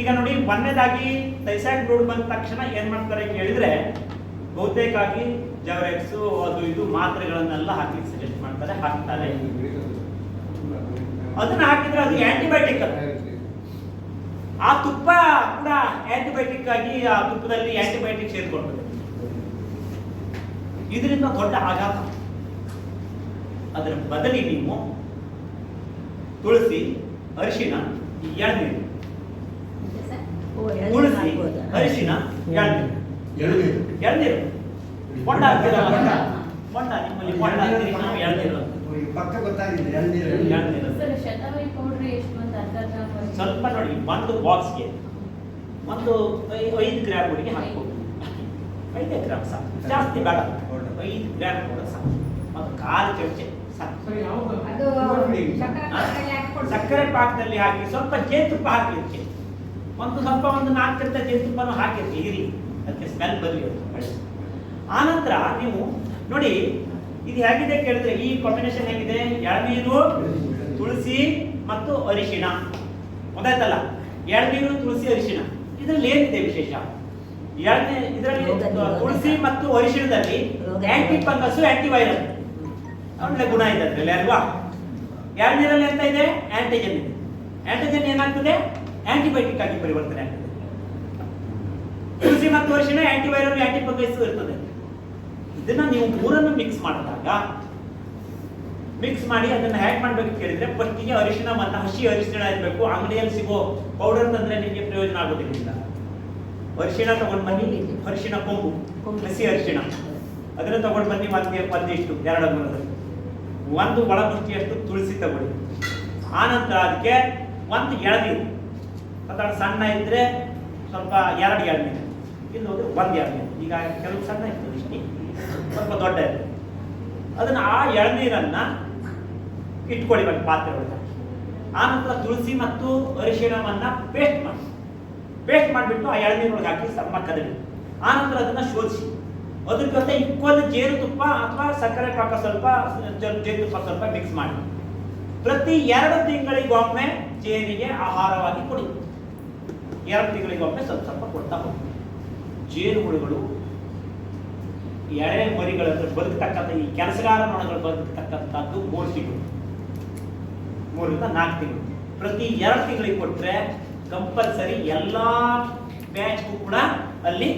ಈಗ ನೋಡಿ ಮೊನ್ನೆದಾಗಿ ಟೈಸೈಕ್ಲೋಡ್ ಬಂದ ತಕ್ಷಣ ಏನ್ ಮಾಡ್ತಾರೆ ಕೇಳಿದ್ರೆ ಬಹುತೇಕಾಗಿ ಜವರೆಕ್ಸ್ ಅದು ಇದು ಮಾತ್ರೆಗಳನ್ನೆಲ್ಲ ಹಾಕ್ಲಿಕ್ಕೆ ಸಜೆಸ್ಟ್ ಮಾಡ್ತಾರೆ ಹಾಕ್ತಾರೆ. ಅದನ್ನ ಹಾಕಿದ್ರೆ ಅದು ಆಂಟಿಬಯೋಟಿಕ್ ಆ ತುಪ್ಪ ಕೂಡ ಆಂಟಿಬಯೋಟಿಕ್ ಆಗಿ ಆ ತುಪ್ಪದಲ್ಲಿ ಆಂಟಿಬಯೋಟಿಕ್ ಸೇರ್ಕೊಂಡು ಇದರಿಂದ ದೊಡ್ಡ ಆಘಾತ. ಅದರ ಬದಲಿ ನೀವು ತುಳಸಿ ಅರಿಶಿನ ಎಳ್ನೀರು. ತುಳಸಿ ಅರಿಶಿನ ಎಳ್ನೀರು. ಎಳನೀರು. ಕೊಂಡ ನಿಮ್ಮಲ್ಲಿ ಹಾಕ್ತೀರಿ ನಾವು ಪಕ್ಕ ಗೊತ್ತಾಗಿದೆ ಎಳ್ನೀರು. ಎಳ್ನೀರು ಸರ್ ಶತಾವರಿ ಪೌಡ್ರ್ ಎಷ್ಟು ಬಂತು ಅರ್ಧ ಗ್ರಾಮ್ ಸ್ವಲ್ಪ ನೋಡಿ ಒಂದು ಬಾಕ್ಸ್ಗೆ ಒಂದು ಐದು ಗ್ರಾಮ್ ಹುಡುಗಿ ಹಾಕ್ಬೋದು. ಐದೇ ಗ್ರಾಮ್ ಸಾಕು. ಜಾಸ್ತಿ ಬೇಡ. ಐದು ಗ್ರಾಮ್ ಕೂಡ ಸಾಕು. ಒಂದು ಕಾಲು ಚಮಚೆ ಸಕ್ಕರೆ ಪಾಕದಲ್ಲಿ ಹಾಕಿ ಸ್ವಲ್ಪ ಜೇನುತುಪ್ಪ ಹಾಕಿರ್ತೀವಿ ಒಂದು ಸ್ವಲ್ಪ ಒಂದು ನಾಲ್ಕು ಚಮಚ ಜೇನುತುಪ್ಪನೂ ಹಾಕಿರ್ತೀವಿ ಇರಿ ಅದಕ್ಕೆ ಸ್ಮೆಲ್ ಬರಲಿ ಅಂತ ಒಳ್ಳೆ. ಆನಂತರ ನೀವು ನೋಡಿ ಇದು ಹೇಗಿದೆ ಕೇಳಿದ್ರೆ ಈ ಕಾಂಬಿನೇಷನ್ ಹೇಗಿದೆ? ಎಳನೀರು ತುಳಸಿ ಮತ್ತು ಅರಿಶಿಣ. ಗೊತ್ತಾಯ್ತಲ್ಲ ಎಳನೀರು ತುಳಸಿ ಅರಿಶಿಣ. ಇದರಲ್ಲಿ ಏನಿದೆ ವಿಶೇಷ? ಇದರಲ್ಲಿ ತುಳಸಿ ಮತ್ತು ಅರಿಶಿಣದಲ್ಲಿ ಆಂಟಿ ಫಂಗಸ್ ಆಂಟಿ ವೈರಲ್ ಒಳ್ಳೆ ಗುಣ ಇದೆ ಅದ್ರಲ್ಲಿ ಅಲ್ವಾ? ಎಳನೀರಲ್ಲಿ ಎಂತ ಇದೆ? ಆಂಟಿಜನ್ ಇದೆ. ಆಂಟಿಜನ್ ಏನಾಗ್ತದೆ? ಆಂಟಿಬಯೋಟಿಕ್ ಆಗಿ ಪರಿವರ್ತನೆ ಆಗ್ತದೆ. ತುಳಸಿ ಮತ್ತು ಅರಿಶಿಣ ಆಂಟಿವೈರಲ್ ಆಂಟಿ ಫಂಗಸ್ ಇರ್ತದೆ. ಇದನ್ನ ನೀವು ಮೂರನ್ನು ಮಿಕ್ಸ್ ಮಾಡಿದಾಗ ಮಿಕ್ಸ್ ಮಾಡಿ ಅದನ್ನ ಹ್ಯಾಕ್ ಮಾಡ್ಬೇಕು ಕೇಳಿದ್ರೆ ಫಸ್ಟಿಗೆ ಮತ್ತು ಹಸಿ ಅರಿಶಿಣ ಇರಬೇಕು. ಅಂಗಡಿಯಲ್ಲಿ ಸಿಗೋ ಪೌಡರ್ ತಂದ್ರೆ ನಿಮಗೆ ಪ್ರಯೋಜನ ಆಗೋದಿಲ್ಲ ಅರಿಶಿಣ ತಗೊಂಡ್ ಬನ್ನಿ ಅರಿಶಿನ ಕೊಂಬು. ಹಸಿ ಅರಿಶಿಣ. ಅದನ್ನ ತಗೊಂಡ್ ಬನ್ನಿ ಮತ್ತೆ ಒಂದಿಷ್ಟು ಎರಡು ಮೂರದಲ್ಲಿ ಒಂದು ಒಳಮುಷ್ಟಿಯಷ್ಟು ತುಳಸಿ ತಗೊಳ್ಳಿ. ಆನಂತರ ಅದಕ್ಕೆ ಒಂದು ಎಳನೀರು ಅಥವಾ ಸಣ್ಣ ಇದ್ರೆ ಸ್ವಲ್ಪ ಎರಡು ಎಳನೀರು ಇಲ್ಲಿ ಹೋದ್ರೆ ಒಂದು ಎಳನೀರು ಈಗ ಕೆಲವು ಸಣ್ಣ ಇಷ್ಟೇ ಸ್ವಲ್ಪ ದೊಡ್ಡ ಇದೆ ಅದನ್ನ ಆ ಎಳನೀರನ್ನ ಇಟ್ಕೊಳ್ಳಿ ಒಂದು ಪಾತ್ರೆ ಒಳಗೆ ಆನಂತರ ತುಳಸಿ ಮತ್ತು ಅರಿಶಿಣವನ್ನ ಪೇಸ್ಟ್ ಮಾಡಿ. ಪೇಸ್ಟ್ ಮಾಡಿಬಿಟ್ಟು ಆ ಎಳನೀರೊಳಗೆ ಹಾಕಿ ಸಣ್ಣ ಕದಡಿ. ಆನಂತರ ಅದನ್ನ ಶೋಧಿಸಿ. ಅದ್ರ ಜೊತೆ ಇಕ್ವಲ್ ಜೇನುತುಪ್ಪ ಅಥವಾ ಸಕ್ಕರೆ ಪಾಕ ಸ್ವಲ್ಪ ಜೇನುತುಪ್ಪ ಸ್ವಲ್ಪ ಮಿಕ್ಸ್ ಮಾಡಿ. ಪ್ರತಿ ಎರಡು ತಿಂಗಳಿಗೊಮ್ಮೆ ಜೇನಿಗೆ ಆಹಾರವಾಗಿ ಕೊಡಿ. ಎರಡು ತಿಂಗಳಿಗೊಮ್ಮೆ ಸ್ವಲ್ಪ ಸ್ವಲ್ಪ ಕೊಡ್ತಾ ಹೋಗ್ತೀವಿ ಜೇನುಹುಳುಗಳು ಎಳೆ ಮರಿಗಳನ್ನು ಬದುಕತಕ್ಕಂಥ ಈ ಕೆಲಸಗಾರ ನೊಣಗಳು ಬದುಕತಕ್ಕಂಥದ್ದು ಮೂರು ತಿಂಗಳು. ಮೂರರಿಂದ ನಾಲ್ಕು ತಿಂಗಳು. ಪ್ರತಿ ಎರಡು ತಿಂಗಳಿಗೆ ಕೊಟ್ಟರೆ ಕಂಪಲ್ಸರಿ ಎಲ್ಲ ಬ್ಯಾಚ್ಗೂ ಕೂಡ ಅಲ್ಲಿ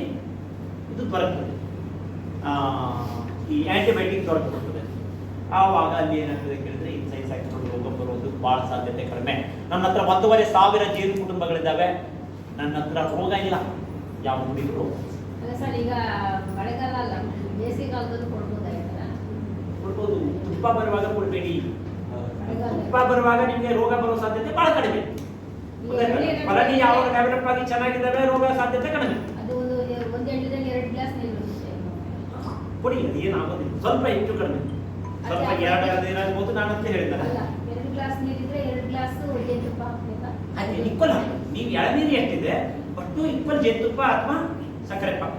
ಇದು ದೊರಕ್ತದೆ ಆ, ಈ ಆಂಟಿಬಯೋಟಿಕ್ ದೊರಕುತ್ತದೆ ಆವಾಗ ಅಲ್ಲಿ ಏನಾಗ್ತದೆ ಕೇಳಿದ್ರೆ ಇನ್ಸೈನ್ಸ್ ಹಾಕಿಕೊಂಡು ರೋಗ ಬರೋದು ಭಾಳ ಸಾಧ್ಯತೆ ಕಡಿಮೆ. ನನ್ನ ಹತ್ರ ಒಂದೂವರೆ ಸಾವಿರ ಜೀವನ ಕುಟುಂಬಗಳಿದ್ದಾವೆ. ನನ್ನ ಹತ್ರ ರೋಗ ಇಲ್ಲ. ಯಾವ ಹುಡುಗರು ಅಲ್ಲ ಸರ್ ಈಗ ಮಳೆಗಾಲ ಅಲ್ಲ ಬೇಸಿಗೆ ಕಾಲದಲ್ಲೂ ಕೊಡ್ಬೋದಾಗಿತ್ತಲ್ಲ ಕೊಡ್ಬೋದು. ತುಪ್ಪ ಬರುವಾಗ ಕೊಡಬೇಡಿ. ತುಪ್ಪ ಬರುವಾಗ ನಿಮಗೆ ರೋಗ ಬರುವ ಸಾಧ್ಯತೆ ಬಹಳ ಕಡಿಮೆ? ಫಲನಿ ಯಾವಾಗ ಡೆವಲಪ್ ಆಗಿ ಚೆನ್ನಾಗಿದ್ದಾವೆ ರೋಗ ಸಾಧ್ಯತೆ ಕಡಿಮೆ. ಅದು ಒಂದು ಒಂದು ಎಣ್ಣೆದಲ್ಲಿ ಎರಡು ಗ್ಲಾಸ್ ನೀರು. ಕೊಡಿ ಅದು ಏನಾಗೋದಿಲ್ಲ. ಸ್ವಲ್ಪ ಹೆಚ್ಚು ಕಡಿಮೆ. ಸ್ವಲ್ಪ ಎರಡು ಎರಡು ಏನಾಗ್ಬೋದು ನಾನು ಅಂತ ಅಲ್ಲ ಎರಡು ಗ್ಲಾಸ್ ನೀರಿದ್ರೆ ಎರಡು ಗ್ಲಾಸ್ ಜೇನುತುಪ್ಪ ಹಾಕ್ಬೇಕಾ? ಅದೇ ಈಕ್ವಲ್ ಹಾಕಿ ನೀವು ಎಳನೀರು ಎಷ್ಟಿದೆ ಒಟ್ಟು ಈಕ್ವಲ್ ಜೇನುತುಪ್ಪ ಅಥವಾ ಸಕ್ಕರೆ ಪಾಕ.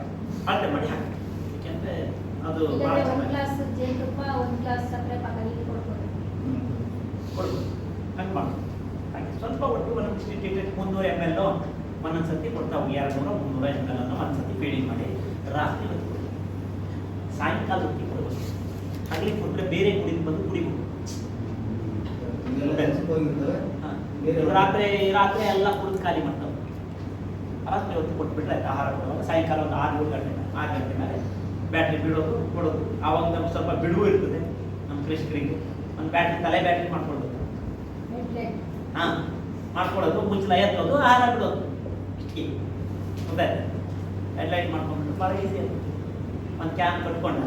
ಅಳತೆ ಮಾಡಿ ಹಾಕಿ. ಯಾಕೆಂದ್ರೆ ಅದು ಭಾಳ ಚೆನ್ನಾಗಿ ಕೊಡ್ಬೋದು. ಕೊಡ್ಬೋದು. ಹಂಗೆ ಮಾಡಿ. ಹಾಗೆ ಸ್ವಲ್ಪ ಒಟ್ಟು ಒಂದೊಂದು ಮುನ್ನೂರು ಎಂ ಎಲ್ ಒಂದೊಂದು ಸತಿ ಕೊಡ್ತಾ ಹೋಗಿ. ಎರಡು ನೂರ ಮುನ್ನೂರ ಎಂ ಎಲ್ ಅನ್ನು ಒಂದು ಸತಿ ಫೀಡಿಂಗ್ ಮಾಡಿ ರಾತ್ರಿ ಹೊತ್ತು ಕೊಡಿ ಸಾಯಂಕಾಲ ಹೊತ್ತಿಗೆ ಕೊಡಬೇಕು ಹಾಗೆ ಕೊಟ್ಟರೆ ಬೇರೆ ಕುಡಿದು ಬಂದು ಕುಡಿಬೋದು. ರಾತ್ರಿ ರಾತ್ರಿ ಎಲ್ಲ ಕುಡಿದು ಖಾಲಿ ಮಾಡ್ತಾವೆ ರಾತ್ರಿ ಹೊತ್ತು ಕೊಟ್ಬಿಟ್ರೆ ಆಹಾರ ಕೊಡುವಾಗ ಸಾಯಂಕಾಲ ಒಂದು ಆರು ಏಳು ಗಂಟೆ ಆರು ಗಂಟೆ ಮೇಲೆ ಬ್ಯಾಟ್ರಿ ಬಿಡೋದು ಕೊಡೋದು. ಆವಾಗ ನಮ್ಗೆ ಸ್ವಲ್ಪ ಬಿಡುವು ಇರ್ತದೆ ನಮ್ಮ ಕೃಷಿಕರಿಗೆ. ಒಂದು ಬ್ಯಾಟ್ರಿ ತಲೆ ಬ್ಯಾಟ್ರಿ ಮಾಡ್ಕೊಳ್ಬೇಕು ಹಾಂ ಮಾಡ್ಕೊಳ್ಳೋದು ಮುಚ್ಚಲ ಎತ್ತೋದು ಆಹಾರ ಬಿಡೋದು. ಇಷ್ಟೇ. ಗೊತ್ತಾಯ್ತು ಲೈಟ್ ಮಾಡ್ಕೊಂಡ್ಬಿಟ್ಟು ಭಾಳ ಈಸಿ ಒಂದು ಕ್ಯಾನ್ ಕಟ್ಕೊಂಡ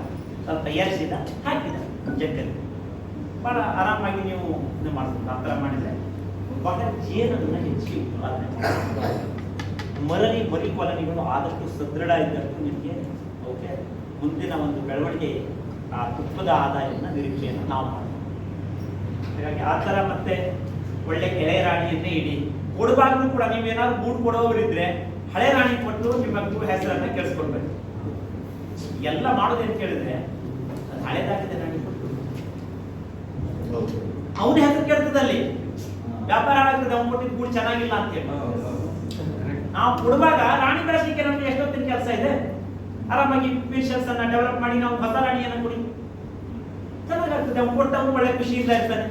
ಸ್ವಲ್ಪ ಏರಿಸಿದ ಹಾಕಿದ ಜಗ್ಗಲ್ಲಿ. ಭಾಳ ಆರಾಮಾಗಿ ನೀವು ಇದು ಮಾಡ್ಬೋದು ಆ ಥರ ಮಾಡಿದರೆ. ಭಾಳ ಜೇನನ್ನು ಹೆಚ್ಚಿಗೆ. ಮರಳಿ ಮರಿ ಕಾಲನಿಗಳು ಆದಷ್ಟು ಸದೃಢ ಇದ್ದಷ್ಟು ನಿಮಗೆ ಓಕೆ ಮುಂದಿನ ಒಂದು ಬೆಳವಣಿಗೆ ಆ ತುಪ್ಪದ ಆದಾಯವನ್ನು ನಿರೀಕ್ಷೆಯನ್ನು ನಾವು ಮಾಡ್ತೀವಿ ಹಾಗಾಗಿ ಆ ಥರ ಮತ್ತೆ ಒಳ್ಳೆ ಎಳೆ ರಾಣಿಯನ್ನೇ ಇಡಿ. ಕೊಡುವಾಗಲೂ ಕೂಡ ನೀವೇನಾದ್ರು ಗೂಡು ಕೊಡೋರಿದ್ರೆ ಹಳೆ ರಾಣಿ ಕೊಟ್ಟು ನಿಮ್ಮ ಹೆಸರನ್ನ ಕೆಡಿಸ್ಕೊಡ್ಬೇಕು ಎಲ್ಲ ಮಾಡೋದೇನು ಕೇಳಿದ್ರೆ ಅದು ಹಳೇದಾಗಿದೆ ರಾಣಿ ಕೊಟ್ಟು. ಅವನ ಹೆಸರು ಕೆಡ್ತದಲ್ಲಿ ವ್ಯಾಪಾರ ಹಾಳಾಗ್ತದೆ ಅವ್ನು ಕೊಟ್ಟಿದ್ದು ಗೂಡು ಚೆನ್ನಾಗಿಲ್ಲ ಅಂತ ಹೇಳಿ. ನಾವು ಕೊಡುವಾಗ ರಾಣಿ ಬೆಳೆಸಲಿಕ್ಕೆ ನಮ್ಗೆ ಎಷ್ಟೊತ್ತಿನ ಕೆಲಸ ಇದೆ? ಆರಾಮಾಗಿ ಫಿಶಸ್ ಅನ್ನ ಡೆವಲಪ್ ಮಾಡಿ ನಾವು ಹೊಸ ರಾಣಿಯನ್ನು ಕೊಡಿ. ಚೆನ್ನಾಗಾಗ್ತದೆ ಅವ್ನು ಕೊಟ್ಟವನು ಒಳ್ಳೆ ಖುಷಿಯಿಂದ ಇರ್ತಾನೆ.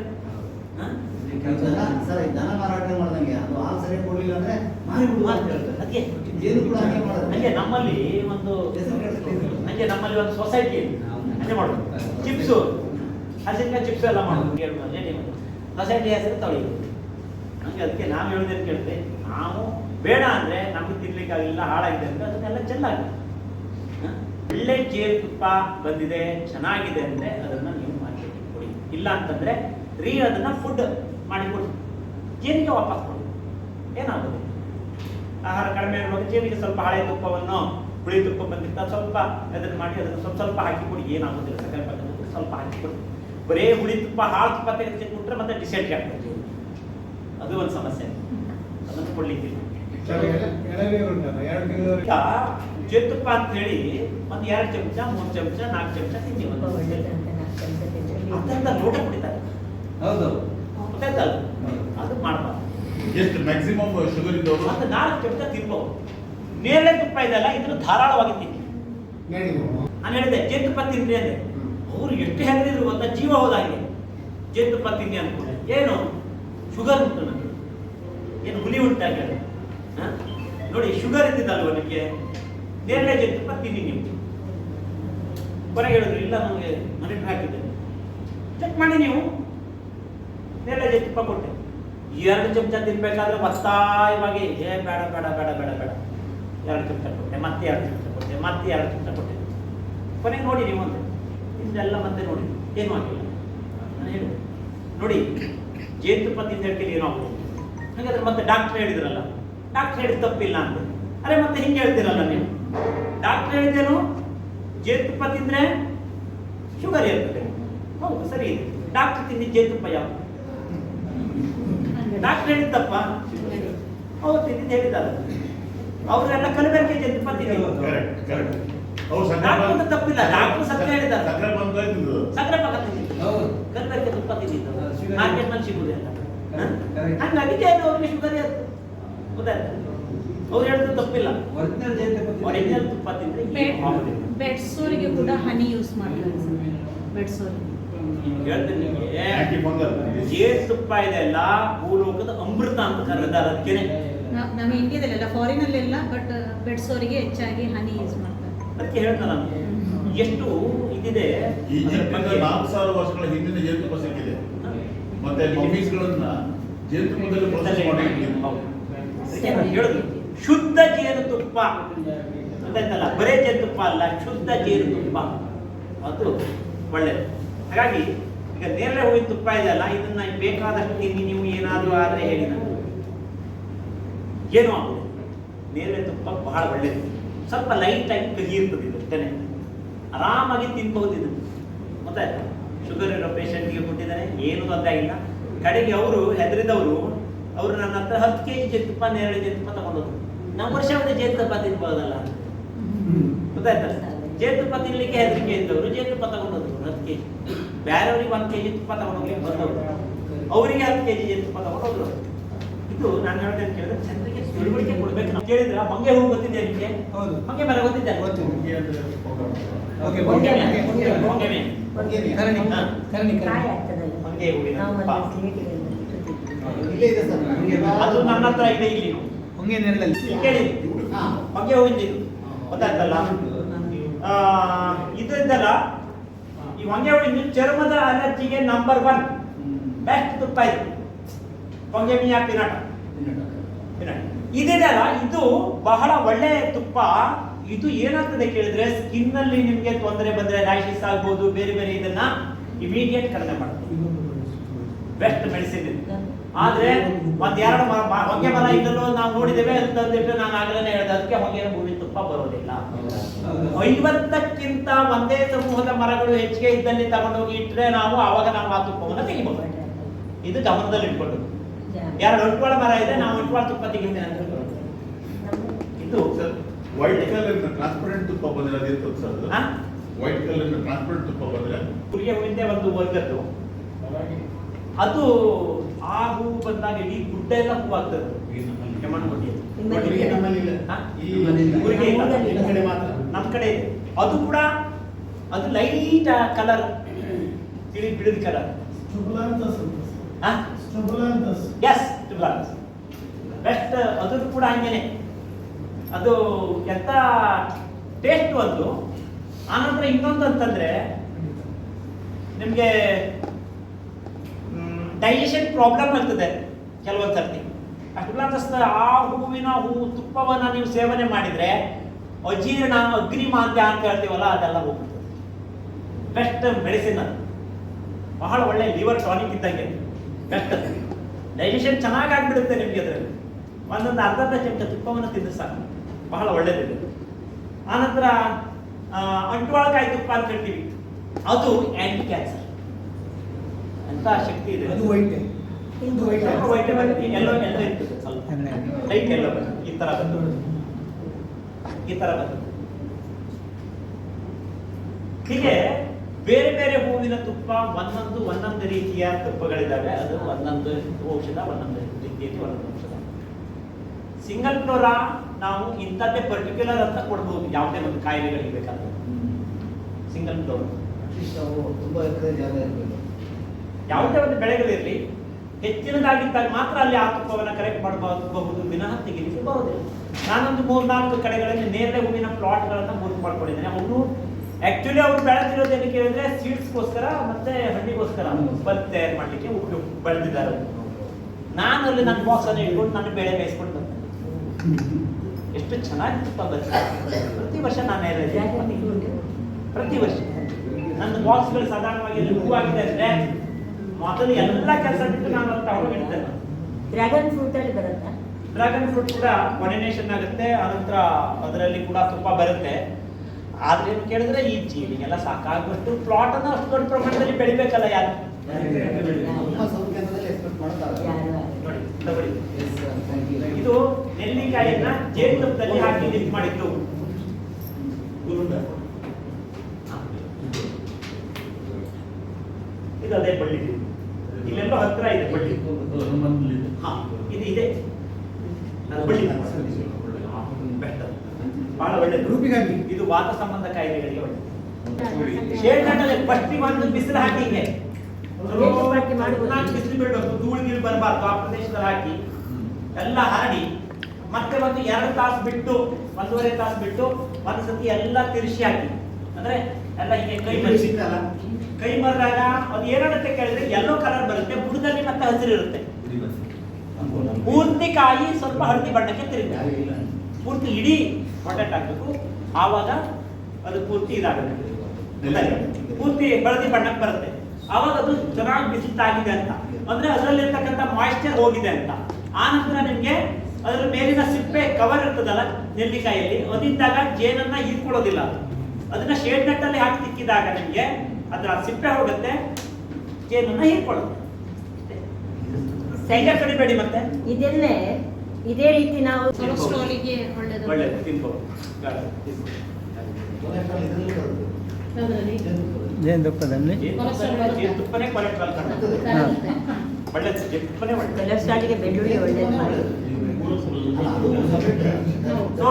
ಸರ್ ದನ ಮಾರಾಟ ಮಾಡ್ದಂಗೆ. ಅದು ಹಾಲು ಸರಿ ಕೊಡ್ಲಿಲ್ಲ ಅಂದ್ರೆ ಮಾರಿ ಬಿಡು ಅಂತ ಹೇಳ್ತಾರೆ. ಅದ್ಕೆ ಏನು ಕೂಡ ಹಂಗೆ ಮಾಡೋದು ಹಂಗೆ ನಮ್ಮಲ್ಲಿ ಒಂದು ಹಂಗೆ ನಮ್ಮಲ್ಲಿ ಒಂದು ಸೊಸೈಟಿ ಹಂಗೆ ಮಾಡೋದು. ಚಿಪ್ಸು. ಹಸಿನ ಚಿಪ್ಸ್ ಎಲ್ಲ ಮಾಡೋದು. ಸೊಸೈಟಿ ಹೆಸರು ತೊಳೆಯೋದು ಹಂಗೆ ಅದಕ್ಕೆ ನಾವು ಹೇಳೋದೇನು ಕೇಳ್ತೆ ನಾವು ಬೇಡ ಅಂದ್ರೆ ನಮ್ಗೆ ತಿನ್ಲಿಕ್ಕಾಗಿಲ್ಲ ಹಾಳಾಗಿದೆ ಅಂದ್ರೆ ಅದನ್ನೆಲ್ಲ ಚೆನ್ನಾಗಿ ಒಳ್ಳೆ ಒಳ್ಳೆ ಜೇನುತುಪ್ಪ ಬಂದಿದೆ, ಚೆನ್ನಾಗಿದೆ ಅಂದ್ರೆ ಅದನ್ನ ನೀವು ಮಾರ್ಕೆಟಿಗೆ ಕೊಡಿ. ಇಲ್ಲ ಅಂತಂದ್ರೆ ರೀ ಅದನ್ನ ಫುಡ್ ಮಾಡಿ ಕೊಡಿ. ಜೇನಿಗೆ ವಾಪಸ್ ಕೊಡಿ. ಏನಾಗೋದು? ಆಹಾರ ಕಡಿಮೆ ಇರುವಾಗ ಜೇನಿಗೆ ಸ್ವಲ್ಪ ಹಳೆ ತುಪ್ಪವನ್ನು, ಹುಳಿ ತುಪ್ಪ ಬಂದಿರ್ತ ಸ್ವಲ್ಪ ಅದನ್ನು ಮಾಡಿ ಅದನ್ನು ಸ್ವಲ್ಪ ಸ್ವಲ್ಪ ಹಾಕಿ ಕೊಡಿ. ಏನಾಗೋದಿಲ್ಲ ಸಕ್ಕರೆ ಸ್ವಲ್ಪ ಹಾಕಿ ಕೊಡಿ. ಬರೇ ಹುಳಿ ತುಪ್ಪ, ಹಾಳು ತುಪ್ಪ ತೆಗೆದು ಕೊಟ್ಟರೆ ಮತ್ತೆ ಡಿಸೈಡ್ ಆಗ್ತದೆ ಅದು ಒಂದು ಸಮಸ್ಯೆ. ಅದನ್ನು ಕೊಡ್ಲಿಕ್ಕಿಲ್ಲ. ಈಗ ಅಂತ ಹೇಳಿ ಒಂದು ಎರಡು ಚಮಚ ಮೂರ್ ಚಮಚ ನಾಲ್ಕು ಚಮಚ ತಿಂಡಿ ಅತ್ಯಂತ ಲೋಟ ಕುಡಿತಾರೆ. ಹೌದು. ಗೊತ್ತಾಯ್ತಲ್ಲ ಅದು. ಮಾಡಬಾರ್ದು. ಎಷ್ಟು ಮ್ಯಾಕ್ಸಿಮಮ್ ಶುಗರ್ ಇದ್ದವರು? ಮತ್ತೆ ನಾಲ್ಕು ಚಮಚ ತಿನ್ಬಹುದು ನೇರಳೆ ತುಪ್ಪ ಇದೆಲ್ಲ ಇದನ್ನು ಧಾರಾಳವಾಗಿ ತಿನ್ನಿ. ನಾನು ಹೇಳಿದೆ ಜೇನುತುಪ್ಪ ತಿನ್ರಿ ಅಂದೆ. ಅವ್ರು ಎಷ್ಟು ಹೆದರಿದ್ರು ಗೊತ್ತಾ? ಜೀವ ಹೋದಾಗೆ. ಜೇತು ತಿನ್ನಿ ಅಂದ್ಕೊಂಡೆ. ಏನು? ಶುಗರ್ ಉಂಟು ನನಗೆ ಏನು ಹುಲಿ ಉಂಟಾಗ ನೋಡಿ ಶುಗರ್ ಇದ್ದಿದ್ದಲ್ವ ನಿಮಗೆ? ನೇರಳೆ ಜೇನುತುಪ್ಪ ತಿನ್ನಿ ನೀವು. ಕೊನೆಗೆ ಹೇಳಿದ್ರು, ಇಲ್ಲ, ನಮಗೆ ಮನೆ ಹಾಕಿದ್ದೆ. ಚೆಕ್ ಮಾಡಿ ನೀವು. ನೇರಳೆ ಜೇನುತುಪ್ಪ ಕೊಟ್ಟೆ ಎರಡು ಚಮಚ ತಿನ್ಬೇಕಾದ್ರೆ ಒತ್ತಾಯವಾಗಿ, ಏ, ಬೇಡ ಬೇಡ ಬೇಡ ಬೇಡ ಬೇಡ. ಎರಡು ಚಮಚ ಕೊಟ್ಟೆ, ಮತ್ತೆ ಎರಡು ಚಮಚ ಕೊಟ್ಟೆ, ಮತ್ತೆ ಎರಡು ಚಮಚ ಕೊಟ್ಟೆ. ಕೊನೆಗೆ ನೋಡಿ ನೀವು ಅಂತ ಇಂದೆಲ್ಲ ಮತ್ತೆ ನೋಡಿ. ಏನು ಆಗಿಲ್ಲ. ನಾನು ಹೇಳಿದೆ. ನೋಡಿ ಜೇನುತುಪ್ಪ ತಿಂದ ಹೇಳ್ತೀನಿ ಏನೋ ಆಗುತ್ತೆ ಹಾಗಾದ್ರೆ ಮತ್ತೆ ಡಾಕ್ಟ್ರ್ ಹೇಳಿದ್ರಲ್ಲ ಡಾಕ್ಟರ್ ಹೇಳಿದ ತಪ್ಪಿಲ್ಲ ಅಂತ ಅರೆ ಮತ್ತೆ ಹಿಂಗೆ ಹೇಳ್ತೀರಲ್ಲ ನೀವು? ಡಾಕ್ಟರ್ ಹೇಳಿದೇನು ಜೇತುಪ್ಪ ತಿಂದ್ರೆ ಶುಗರ್ ಇರ್ತದೆ. ಹೌದು ಸರಿ ಇದೆ. ಡಾಕ್ಟರ್ ತಿಂದಿದ್ದು ಜೇತುಪ್ಪ ಯಾವ ಡಾಕ್ಟರ್ ಹೇಳಿದ್ದಪ್ಪ ಅವ್ರು ತಿಂದಿದ್ದು ಹೇಳಿದ್ದಾರೆ ಅವರೆಲ್ಲ ಕಲಬೆರಕೆ ಜೇತುಪ್ಪ ತಿಂದಿದ್ದು. Correct correct. ಅವ್ರು ಸಕ್ಕರೆ ಅಂತ ತಪ್ಪಿಲ್ಲ, ಡಾಕ್ಟರ್ ಸತ್ಯ ಹೇಳಿದ್ದಾರೆ. ಸಕ್ಕರೆ ಪಕ್ಕ ಪಾಕ ತಿಂದಿದ್ದು. ಕಲಬೆರಕೆ ತುಪ್ಪ ತಿಂದಿದ್ದು. ಮಾರ್ಕೆಟ್ ಮನ್ ಸಿಗುದಿಲ್ಲ. ಹಂಗಾಗಿ ಜೇನು ಅವ್ರಿಗೆ ಶುಗರ್ ಇರುತ್ತೆ. ಗೊತ್ತಾಯ್ತಾ. ಅವ್ರು ಹೇಳಿದ್ರು ತಪ್ಪಿಲ್ಲ. ಒರಿಜಿನಲ್ ಜೇನುತುಪ್ಪ ಒರಿಜಿನಲ್ ತುಪ್ಪ ತಿಂದ್ರೆ ಬೆಡ್ಸೋರಿಗೆ ಕೂಡ ಹನಿ ಯೂಸ್ ಮಾಡ್ತಾರೆ ಬೆಡ್ಸೋರಿಗೆ ಹೇಳ್ತೀನಿ ನಿಮಗೆ ಆಂಟಿ ಇದೆ ಜೇನುತುಪ್ಪ ಇದೆಲ್ಲ ಭೂಲೋಕದ ಅಮೃತ ಅಂತ ಅದಕ್ಕೆ ಅದಕ್ಕೇನೆ. ನಮ್ಮ ಇಂಡಿಯಾದಲ್ಲೆಲ್ಲ ಫಾರಿನಲ್ಲೆಲ್ಲ ಬಟ್ ಬೆಡ್ಸೋರಿಗೆ ಹೆಚ್ಚಾಗಿ ಹನಿ ಯೂಸ್ ಮಾಡ್ತಾರೆ. ಅದಕ್ಕೆ ಹೇಳ್ತಾರ ನಾನು. ಎಷ್ಟು ಇದಿದೆ. ನಾಲ್ಕು ಸಾವಿರ ವರ್ಷಗಳ ಹಿಂದಿನ ಜೇನುತುಪ್ಪ ಸಿಕ್ಕಿದೆ. ಮತ್ತೆ ಮಮ್ಮೀಸ್ಗಳನ್ನ ಜೇನುತುಪ್ಪದಲ್ಲಿ ಪ್ರೊಸೆಸ್ ಮಾಡಿ. ಅದಕ್ಕೆ ಹೇಳುದು ಶುದ್ಧ ಜೇನುತುಪ್ಪ ಗೊತ್ತಾಯ್ತಲ್ಲ ಬರೇ ಜೇನುತುಪ್ಪ ಅಲ್ಲ, ಶುದ್ಧ ಜೇನುತುಪ್ಪ. ಅದು ಒಳ್ಳೆಯದು ಹಾಗಾಗಿ ಈಗ ನೇರಳೆ ಹೂವಿನ ತುಪ್ಪ ಇದೆಯಲ್ಲ, ಇದನ್ನ ಬೇಕಾದಷ್ಟು ತಿನ್ನಿ, ನೀವು ಏನಾದರೂ ಆದರೆ ಹೇಳಿ ನಾನು ಏನು ಆಗುದು ನೇರಳೆ ತುಪ್ಪ ಬಹಳ ಒಳ್ಳೆಯದು ಸ್ವಲ್ಪ ಲೈಟ್ ಆಗಿ ಕಹಿ ಇರ್ತದೆ ಅಷ್ಟೇ ಆರಾಮಾಗಿ ತಿನ್ಬಹುದು ಇದನ್ನು ಮತ್ತೆ ಶುಗರ್ ಇರೋ ಪೇಷಂಟ್ಗೆ ಕೊಟ್ಟಿದ್ದಾರೆ, ಏನು ತೊಂದರೆ ಆಗಿಲ್ಲ ಕಡೆಗೆ ಅವರು ಹೆದರಿದವರು ಅವರು ನನ್ನ ಹತ್ರ ಹತ್ತು ಕೆ ಜಿ ಜೇನುತುಪ್ಪ ನೇರಳೆ ಜೇನುತುಪ್ಪ ತಗೊಂಡೋದ್ರು. ನಾವು ವರ್ಷ ಒಂದು ಜೇನುತುಪ್ಪ ತಿನ್ಬೋದಲ್ಲ ಗೊತ್ತಾಯ್ತಲ್ಲ ಜೇನುತುಪ್ಪ ತಿನ್ಲಿಕ್ಕೆ ಹೆದರಿಕೆ ಇದ್ದವರು ಜೇನುತುಪ್ಪ ತಗೊಂಡೋದ್ರು ಹತ್ತು ಕೆ ಜಿ. ಬೇರೆಯವ್ರಿಗೆ ಒಂದು ಕೆ ಜಿ ತುಪ್ಪ ತಗೊಂಡೋಗ್ಲಿಕ್ಕೆ ಬಂದವರು. ಅವರಿಗೆ ಹತ್ತು ಕೆ ಜಿ ಜೇನುತುಪ್ಪ ತಗೊಂಡೋದ್ರು ಇದು ನಾನು ಹೇಳ್ತೇನೆ ಕೇಳಿದ್ರೆ ಜನರಿಗೆ ತಿಳುವಳಿಕೆ ಕೊಡ್ಬೇಕು ನಾವು. ಕೇಳಿದ್ರೆ? ಮಂಗೆ ಹೂ ಗೊತ್ತಿದೆ ನಿಮಗೆ? ಹೌದು. ಮಂಗೆ ಮರ ಗೊತ್ತಿದೆ ಮಂಗೆ ಮಂಗೆ, ಮಂಗೆ. ಇಲ್ಲೇ ಇದೆ ಸರ್. ನಮಗೆ ಅದು ನನ್ನ ಹತ್ರ ಇದೆ ಇಲ್ಲಿ ಹೊಂಗೆ ನೆರಳಲ್ಲಿ. ಕೇಳಿ. ಹಾ. ಮಂಗೆ ಹೂವಿಂದ ಇದು ಗೊತ್ತಾಯ್ತಲ್ಲ? ಆ, ಇದು ಈ ಹೊಂಗೆ ಹೂವಿಂದು ಚರ್ಮದ ಅಲರ್ಜಿಗೆ ನಂಬರ್ ಒನ್ ಬೆಸ್ಟ್ ತುಪ್ಪ ಇದು. ಹೊಂಗೆ ಮೀಯಾ ಪಿನಾಟ. ಇದೆಯಲ್ಲ ಇದು ಬಹಳ ಒಳ್ಳೆ ತುಪ್ಪ. ಇದು ಏನಾಗ್ತದೆ ಕೇಳಿದ್ರೆ ಸ್ಕಿನ್ ಅಲ್ಲಿ ನಿಮ್ಗೆ ತೊಂದರೆ ಬಂದ್ರೆ ರ್ಯಾಶಸ್ ಆಗ್ಬೋದು ಬೇರೆ ಬೇರೆ ಇದನ್ನ ಇಮಿಡಿಯೇಟ್ ಕಡಿಮೆ ಮಾಡ್ತೀವಿ ಬೆಸ್ಟ್ ಮೆಡಿಸಿನ್ ಇದು. ಆದ್ರೆ ಒಂದೆರಡು ಎರಡು ಮರ ಮ- ಹೊಂಗೆ ಮರ ಇದನ್ನು ನಾವು ನೋಡಿದ್ದೇವೆ ಅಂತಂದಿಟ್ಟು ತಂದಿಟ್ಟು ನಾನು ಆಗಲೇ ಹೇಳಿದೆ ಅದಕ್ಕೆ ಹೊಂಗೆ ಭೂಮಿ ತುಪ್ಪ ಬರೋದಿಲ್ಲ. ಐವತ್ತಕ್ಕಿಂತ ಒಂದೇ ಸಮೂಹದ ಮರಗಳು ಹೆಚ್ಚಿಗೆ ಇದ್ದಲ್ಲಿ ತಗೊಂಡೋಗಿ ಇಟ್ಟರೆ ನಾವು ಆವಾಗ ನಾವು ಆ ತುಪ್ಪವನ್ನು ತೆಗಿಬಹುದು ಇದು ಗಮನದಲ್ಲಿ ಇಟ್ಕೊಂಡು. ಎರಡು ಒಂಟ್ವಾಳ ಮರ ಇದೆ ನಾವು ಒಂಟ್ವಾಳ ತುಪ್ಪ ತೆಗಿತೇನೆ ಅಂತ. ಇದು ಸರ್ ವೈಟ್ ಕಲರ್ ಟ್ರಾನ್ಸ್ಪರೆಂಟ್ ತುಪ್ಪ ಬಂದ್ರೆ ಅದೇನು ಸರ್ ಹಾ? ವೈಟ್ ಕಲರ್ ಟ್ರಾನ್ಸ್ಪರೆಂಟ್ ತುಪ್ಪ ಬಂದ್ರೆ? ಕುರಿಗೆ ಹೂವಿಂದೇ ಒಂದು ವರ್ಗದ್ದು. ಅದು ಆ ಹೂವು ಬಂದಾಗ ಇಡೀ ಗುಡ್ಡ ಎಲ್ಲ ಹೂ ಆಗ್ತದೆ. ನಮ್ ಕಡೆ ಮಾತ್ರ. ನಮ್ಮ ಕಡೆ ಇದೆ. ಅದು ಕೂಡ ಅದು ಲೈಟ್ ಕಲರ್. ತಿಳಿ ಬಿಳಿದ ಕಲರ್. ಎಸ್ ಬೆಸ್ಟ್ ಅದು ಕೂಡ ಹಂಗೇನೆ. ಅದು ಎಂತ ಟೇಸ್ಟ್ ಒಂದು. ಆನಂತರ ಇನ್ನೊಂದು ಅಂತಂದ್ರೆ ನಿಮಗೆ ಡೈಜೆಷನ್ ಪ್ರಾಬ್ಲಮ್ ಆಗ್ತದೆ ಕೆಲವೊಂದು ಸರ್ತಿ ಅಷ್ಟು ಆ ಹೂವಿನ ಹೂ, ತುಪ್ಪವನ್ನು ನೀವು ಸೇವನೆ ಮಾಡಿದರೆ ಅಜೀರ್ಣ ಅಗ್ನಿಮಾಂದ್ಯ ಅಂತ ಹೇಳ್ತೀವಲ್ಲ ಅದೆಲ್ಲ ಹೋಗ್ತದೆ ಬೆಸ್ಟ್ ಮೆಡಿಸಿನ್ ಅದು. ಬಹಳ ಒಳ್ಳೆ ಲಿವರ್ ಟಾನಿಕ್ ಇದ್ದಂಗೆ. ಬೆಸ್ಟ್. ಡೈಜೆಷನ್ ಚೆನ್ನಾಗಿ ಆಗ್ಬಿಡುತ್ತೆ ನಿಮಗೆ ಅದರಲ್ಲಿ. ಒಂದೊಂದು ಅರ್ಧ ಚಮಚ ತುಪ್ಪವನ್ನು ತಿಂದರೆ ಸಾಕು. ಬಹಳ ಒಳ್ಳೇದಿದೆ ಆನಂತರ ಅಂಟ್ವಾಳಕಾಯಿ ತುಪ್ಪ ಅಂತ ಹೇಳ್ತೀವಿ. ಅದು ಆ್ಯಂಟಿ ಕ್ಯಾನ್ಸರ್ ಅಂತ ಶಕ್ತಿ ಇದೆ? ಅದು ವೈಟ್ ಇದು ವೈಟ್ ವೈಟೆ ಬಂದು ಎಲ್ಲೋ ಎಲ್ಲೋ ಇರ್ತದೆ ಸ್ವಲ್ಪ. ಲೈಟ್ ಎಲ್ಲೋ ಬರುತ್ತೆ. ಈ ತರ ಬಂದು ಈ ತರ ಬಂದು ಹೀಗೆ ಬೇರೆ ಬೇರೆ ಹೂವಿನ ತುಪ್ಪ ಒಂದೊಂದು ಒಂದೊಂದು ರೀತಿಯ ತುಪ್ಪಗಳಿದ್ದಾವೆ. ಅದು ಒಂದೊಂದು ಔಷಧ ಒಂದೊಂದು ರೀತಿಯಲ್ಲಿ ಒಂದೊಂದು ಔಷಧ. ಸಿಂಗಲ್ ಫ್ಲೋರಾ ನಾವು ಇಂಥದ್ದೇ ಪರ್ಟಿಕ್ಯುಲರ್ ಅಂತ ಕೊಡ್ಬೋದು. ಯಾವುದೇ ಒಂದು ಕಾಯಿಲೆಗಳಿಗೆ ಬೇಕಾದ್ರೆ ಸಿಂಗಲ್ ಫ್ಲೋರ್ ಅಟ್ಲೀಸ್ಟ್ ತುಂಬಾ ಎಕರೆ ಜಾಗ ಇರಬೇಕು. ಯಾವುದೇ ಒಂದು ಬೆಳೆಗಳಿರಲಿ, ಹೆಚ್ಚಿನದಾಗಿದ್ದಾಗ ಮಾತ್ರ ಅಲ್ಲಿ ಆ ತುಪ್ಪವನ್ನು ಕರೆಕ್ಟ್ ಮಾಡಬಹುದು, ವಿನಃ ತೆಗಿಲಿಕ್ಕೆ ಬರೋದಿಲ್ಲ ನಾನೊಂದು ಮೂರ್ನಾಲ್ಕು ಕಡೆಗಳಲ್ಲಿ ನೇರಳೆ ಹೂವಿನ ಪ್ಲಾಟ್ಗಳನ್ನು ಬುಕ್ ಮಾಡ್ಕೊಂಡಿದ್ದೇನೆ. ಅವರು ಆಕ್ಚುಲಿ ಅವರು ಬೆಳೆದಿರೋದು ಏನಕ್ಕೆ ಹೇಳಿದ್ರೆ ಸೀಡ್ಸ್ಗೋಸ್ಕರ ಮತ್ತೆ ಹಣ್ಣಿಗೋಸ್ಕರ ಬಲ್ಬ್ ತಯಾರು ಮಾಡಲಿಕ್ಕೆ ಉಪಯೋಗ ಬೆಳೆದಿದ್ದಾರೆ ನಾನು ಅಲ್ಲಿ ನನ್ನ ಬಾಕ್ಸ್ ಅನ್ನು ಇಟ್ಕೊಂಡು ನನ್ನ ಬೆಳೆ ಬೇಯಿಸ್ಕೊಂಡು ಬಂದೆ. ಎಷ್ಟು ಚೆನ್ನಾಗಿ ತುಪ್ಪ ಪ್ರತಿ ವರ್ಷ ನಾನು ಪ್ರತಿ ವರ್ಷ. ನನ್ನ ಬಾಕ್ಸ್ಗಳು ಸಾಧಾರಣವಾಗಿ ಹೂವಾಗಿದೆ ಅಂದ್ರೆ ಮೊದಲು ಎಲ್ಲ ಕೆಲಸ ಬಿಟ್ಟು ನಾನು ಅದು ತಗೊಂಡು ಡ್ರ್ಯಾಗನ್ ಫ್ರೂಟ್ ಅಲ್ಲಿ ಬರುತ್ತೆ? ಡ್ರ್ಯಾಗನ್ ಫ್ರೂಟ್ ಕೂಡ ಪೊಲಿನೇಷನ್ ಆಗುತ್ತೆ ಅನಂತರ ಅದರಲ್ಲಿ ಕೂಡ ತುಪ್ಪ ಬರುತ್ತೆ. ಆದ್ರೆ ಏನು ಕೇಳಿದ್ರೆ ಈ ಜೀವಿಗೆಲ್ಲ ಸಾಕಾಗ್ಬಿಟ್ಟು ಪ್ಲಾಟ್ ಅನ್ನ ಅಷ್ಟು ದೊಡ್ಡ ಪ್ರಮಾಣದಲ್ಲಿ ಬೆಳಿಬೇಕಲ್ಲ ಯಾರು? ಇದು ನೆಲ್ಲಿಕಾಯಿಯನ್ನ ಜೇನುತುಪ್ಪದಲ್ಲಿ ಹಾಕಿ ಲಿಫ್ಟ್ ಮಾಡಿದ್ದು. ಇದು ಅದೇ ಬಳ್ಳಿ. ಇಲ್ಲೆಲ್ಲೋ ಹತ್ರ ಇದೆ ಬಳ್ಳಿ ನಮ್ಮಲ್ಲಿ ಹಾ ಇದು ಇದೆ. ಬಳ್ಳಿ ಬಹಳ ಒಳ್ಳೆ ರೂಪಿಗಾಗಿ. ಇದು ವಾತ ಸಂಬಂಧ ಕಾಯಿಲೆಗಳಿಗೆ ಒಳ್ಳೆ. ಶೇರ್ನಾಟಲ್ಲಿ ಫಸ್ಟ್ ಒಂದು ಬಿಸಿಲು ಹಾಕಿ ಹಿಂಗೆ. ಬಿಸಿಲು ಬಿಡಬೇಕು. ಧೂಳು ನೀರು ಬರಬಾರ್ದು. ಆ ಪ್ರದೇಶದಲ್ಲಿ ಹಾಕಿ. ಎಲ್ಲ ಹರಡಿ. ಮತ್ತೆ ಒಂದು ಎರಡು ತಾಸು ಬಿಟ್ಟು ಒಂದೂವರೆ ತಾಸು ಬಿಟ್ಟು ಒಂದು ಸತಿ ಎಲ್ಲ ತಿರ್ಸಿ ಹಾಕಿ. ಅಂದ್ರೆ ಎಲ್ಲ ಹೀಗೆ ಕೈ ಮರಿಸಿ ಕೈ ಮರದಾಗ ಅದು ಏನಾಗುತ್ತೆ ಕೇಳಿದ್ರೆ ಎಲ್ಲೋ ಕಲರ್ ಬರುತ್ತೆ ಬುಡದಲ್ಲಿ ಮತ್ತೆ ಹಸಿರು ಇರುತ್ತೆ. ಪೂರ್ತಿ ಕಾಯಿ ಸ್ವಲ್ಪ ಹಳದಿ ಬಣ್ಣಕ್ಕೆ ತಿರುಗಿ ಪೂರ್ತಿ ಇಡೀ ಹೊಟ್ಟೆಟ್ ಹಾಕಬೇಕು ಆವಾಗ ಅದು ಪೂರ್ತಿ ಇದಾಗುತ್ತೆ? ಪೂರ್ತಿ ಹಳದಿ ಬಣ್ಣಕ್ಕೆ ಬರುತ್ತೆ. ಆವಾಗ ಅದು ಚೆನ್ನಾಗಿ ಬಿಸಿತಾಗಿದೆ ಅಂತ. ಅಂದ್ರೆ ಅದರಲ್ಲಿರ್ತಕ್ಕಂಥ ಮಾಯಿಶ್ಚರ್ ಹೋಗಿದೆ ಅಂತ. ಆ ನಂತರ ನಿಮ್ಗೆ ಅದರ ಮೇಲಿನ ಸಿಪ್ಪೆ ಕವರ್ ಇರ್ತದಲ್ಲ ನೆಲ್ಲಿಕಾಯಲ್ಲಿ ಅದಿದ್ದಾಗ ಜೇನನ್ನ ಹೀರ್ಕೊಳ್ಳೋದಿಲ್ಲ. ಅದು ಅದನ್ನ ಶೇಡ್ ನೆಟ್ ಅಲ್ಲಿ ಹಾಕಿ ತಿಕ್ಕಿದಾಗ ನಿಮ್ಗೆ ಅದರ ಸಿಪ್ಪೆ ಹೋಗುತ್ತೆ ಜೇನನ್ನ ಹೀರ್ಕೊಳ್ಳುತ್ತೆ. ಸೈಡ್ ಕಡಿಬೇಡಿ ಮತ್ತೆ. ಇದನ್ನೇ ಇದೇ ರೀತಿ ನಾವು ಕೊಲೆಸ್ಟ್ರಾಲಿಗೆ ಒಳ್ಳೆಯದು ತಿನ್ಬೋದು? ಜೇನುತುಪ್ಪದಲ್ಲಿ? ಜೇನುತುಪ್ಪನೇ- ಕೊಲೆಸ್ಟ್ರಾಲ್ ಜೇನುತುಪ್ಪನೇ ಕೊಲೆಸ್ಟ್ರಾಲ್ಗೆ ಬೆಳ್ಳುಳ್ಳಿ ಒಳ್ಳೆ. ಸೊ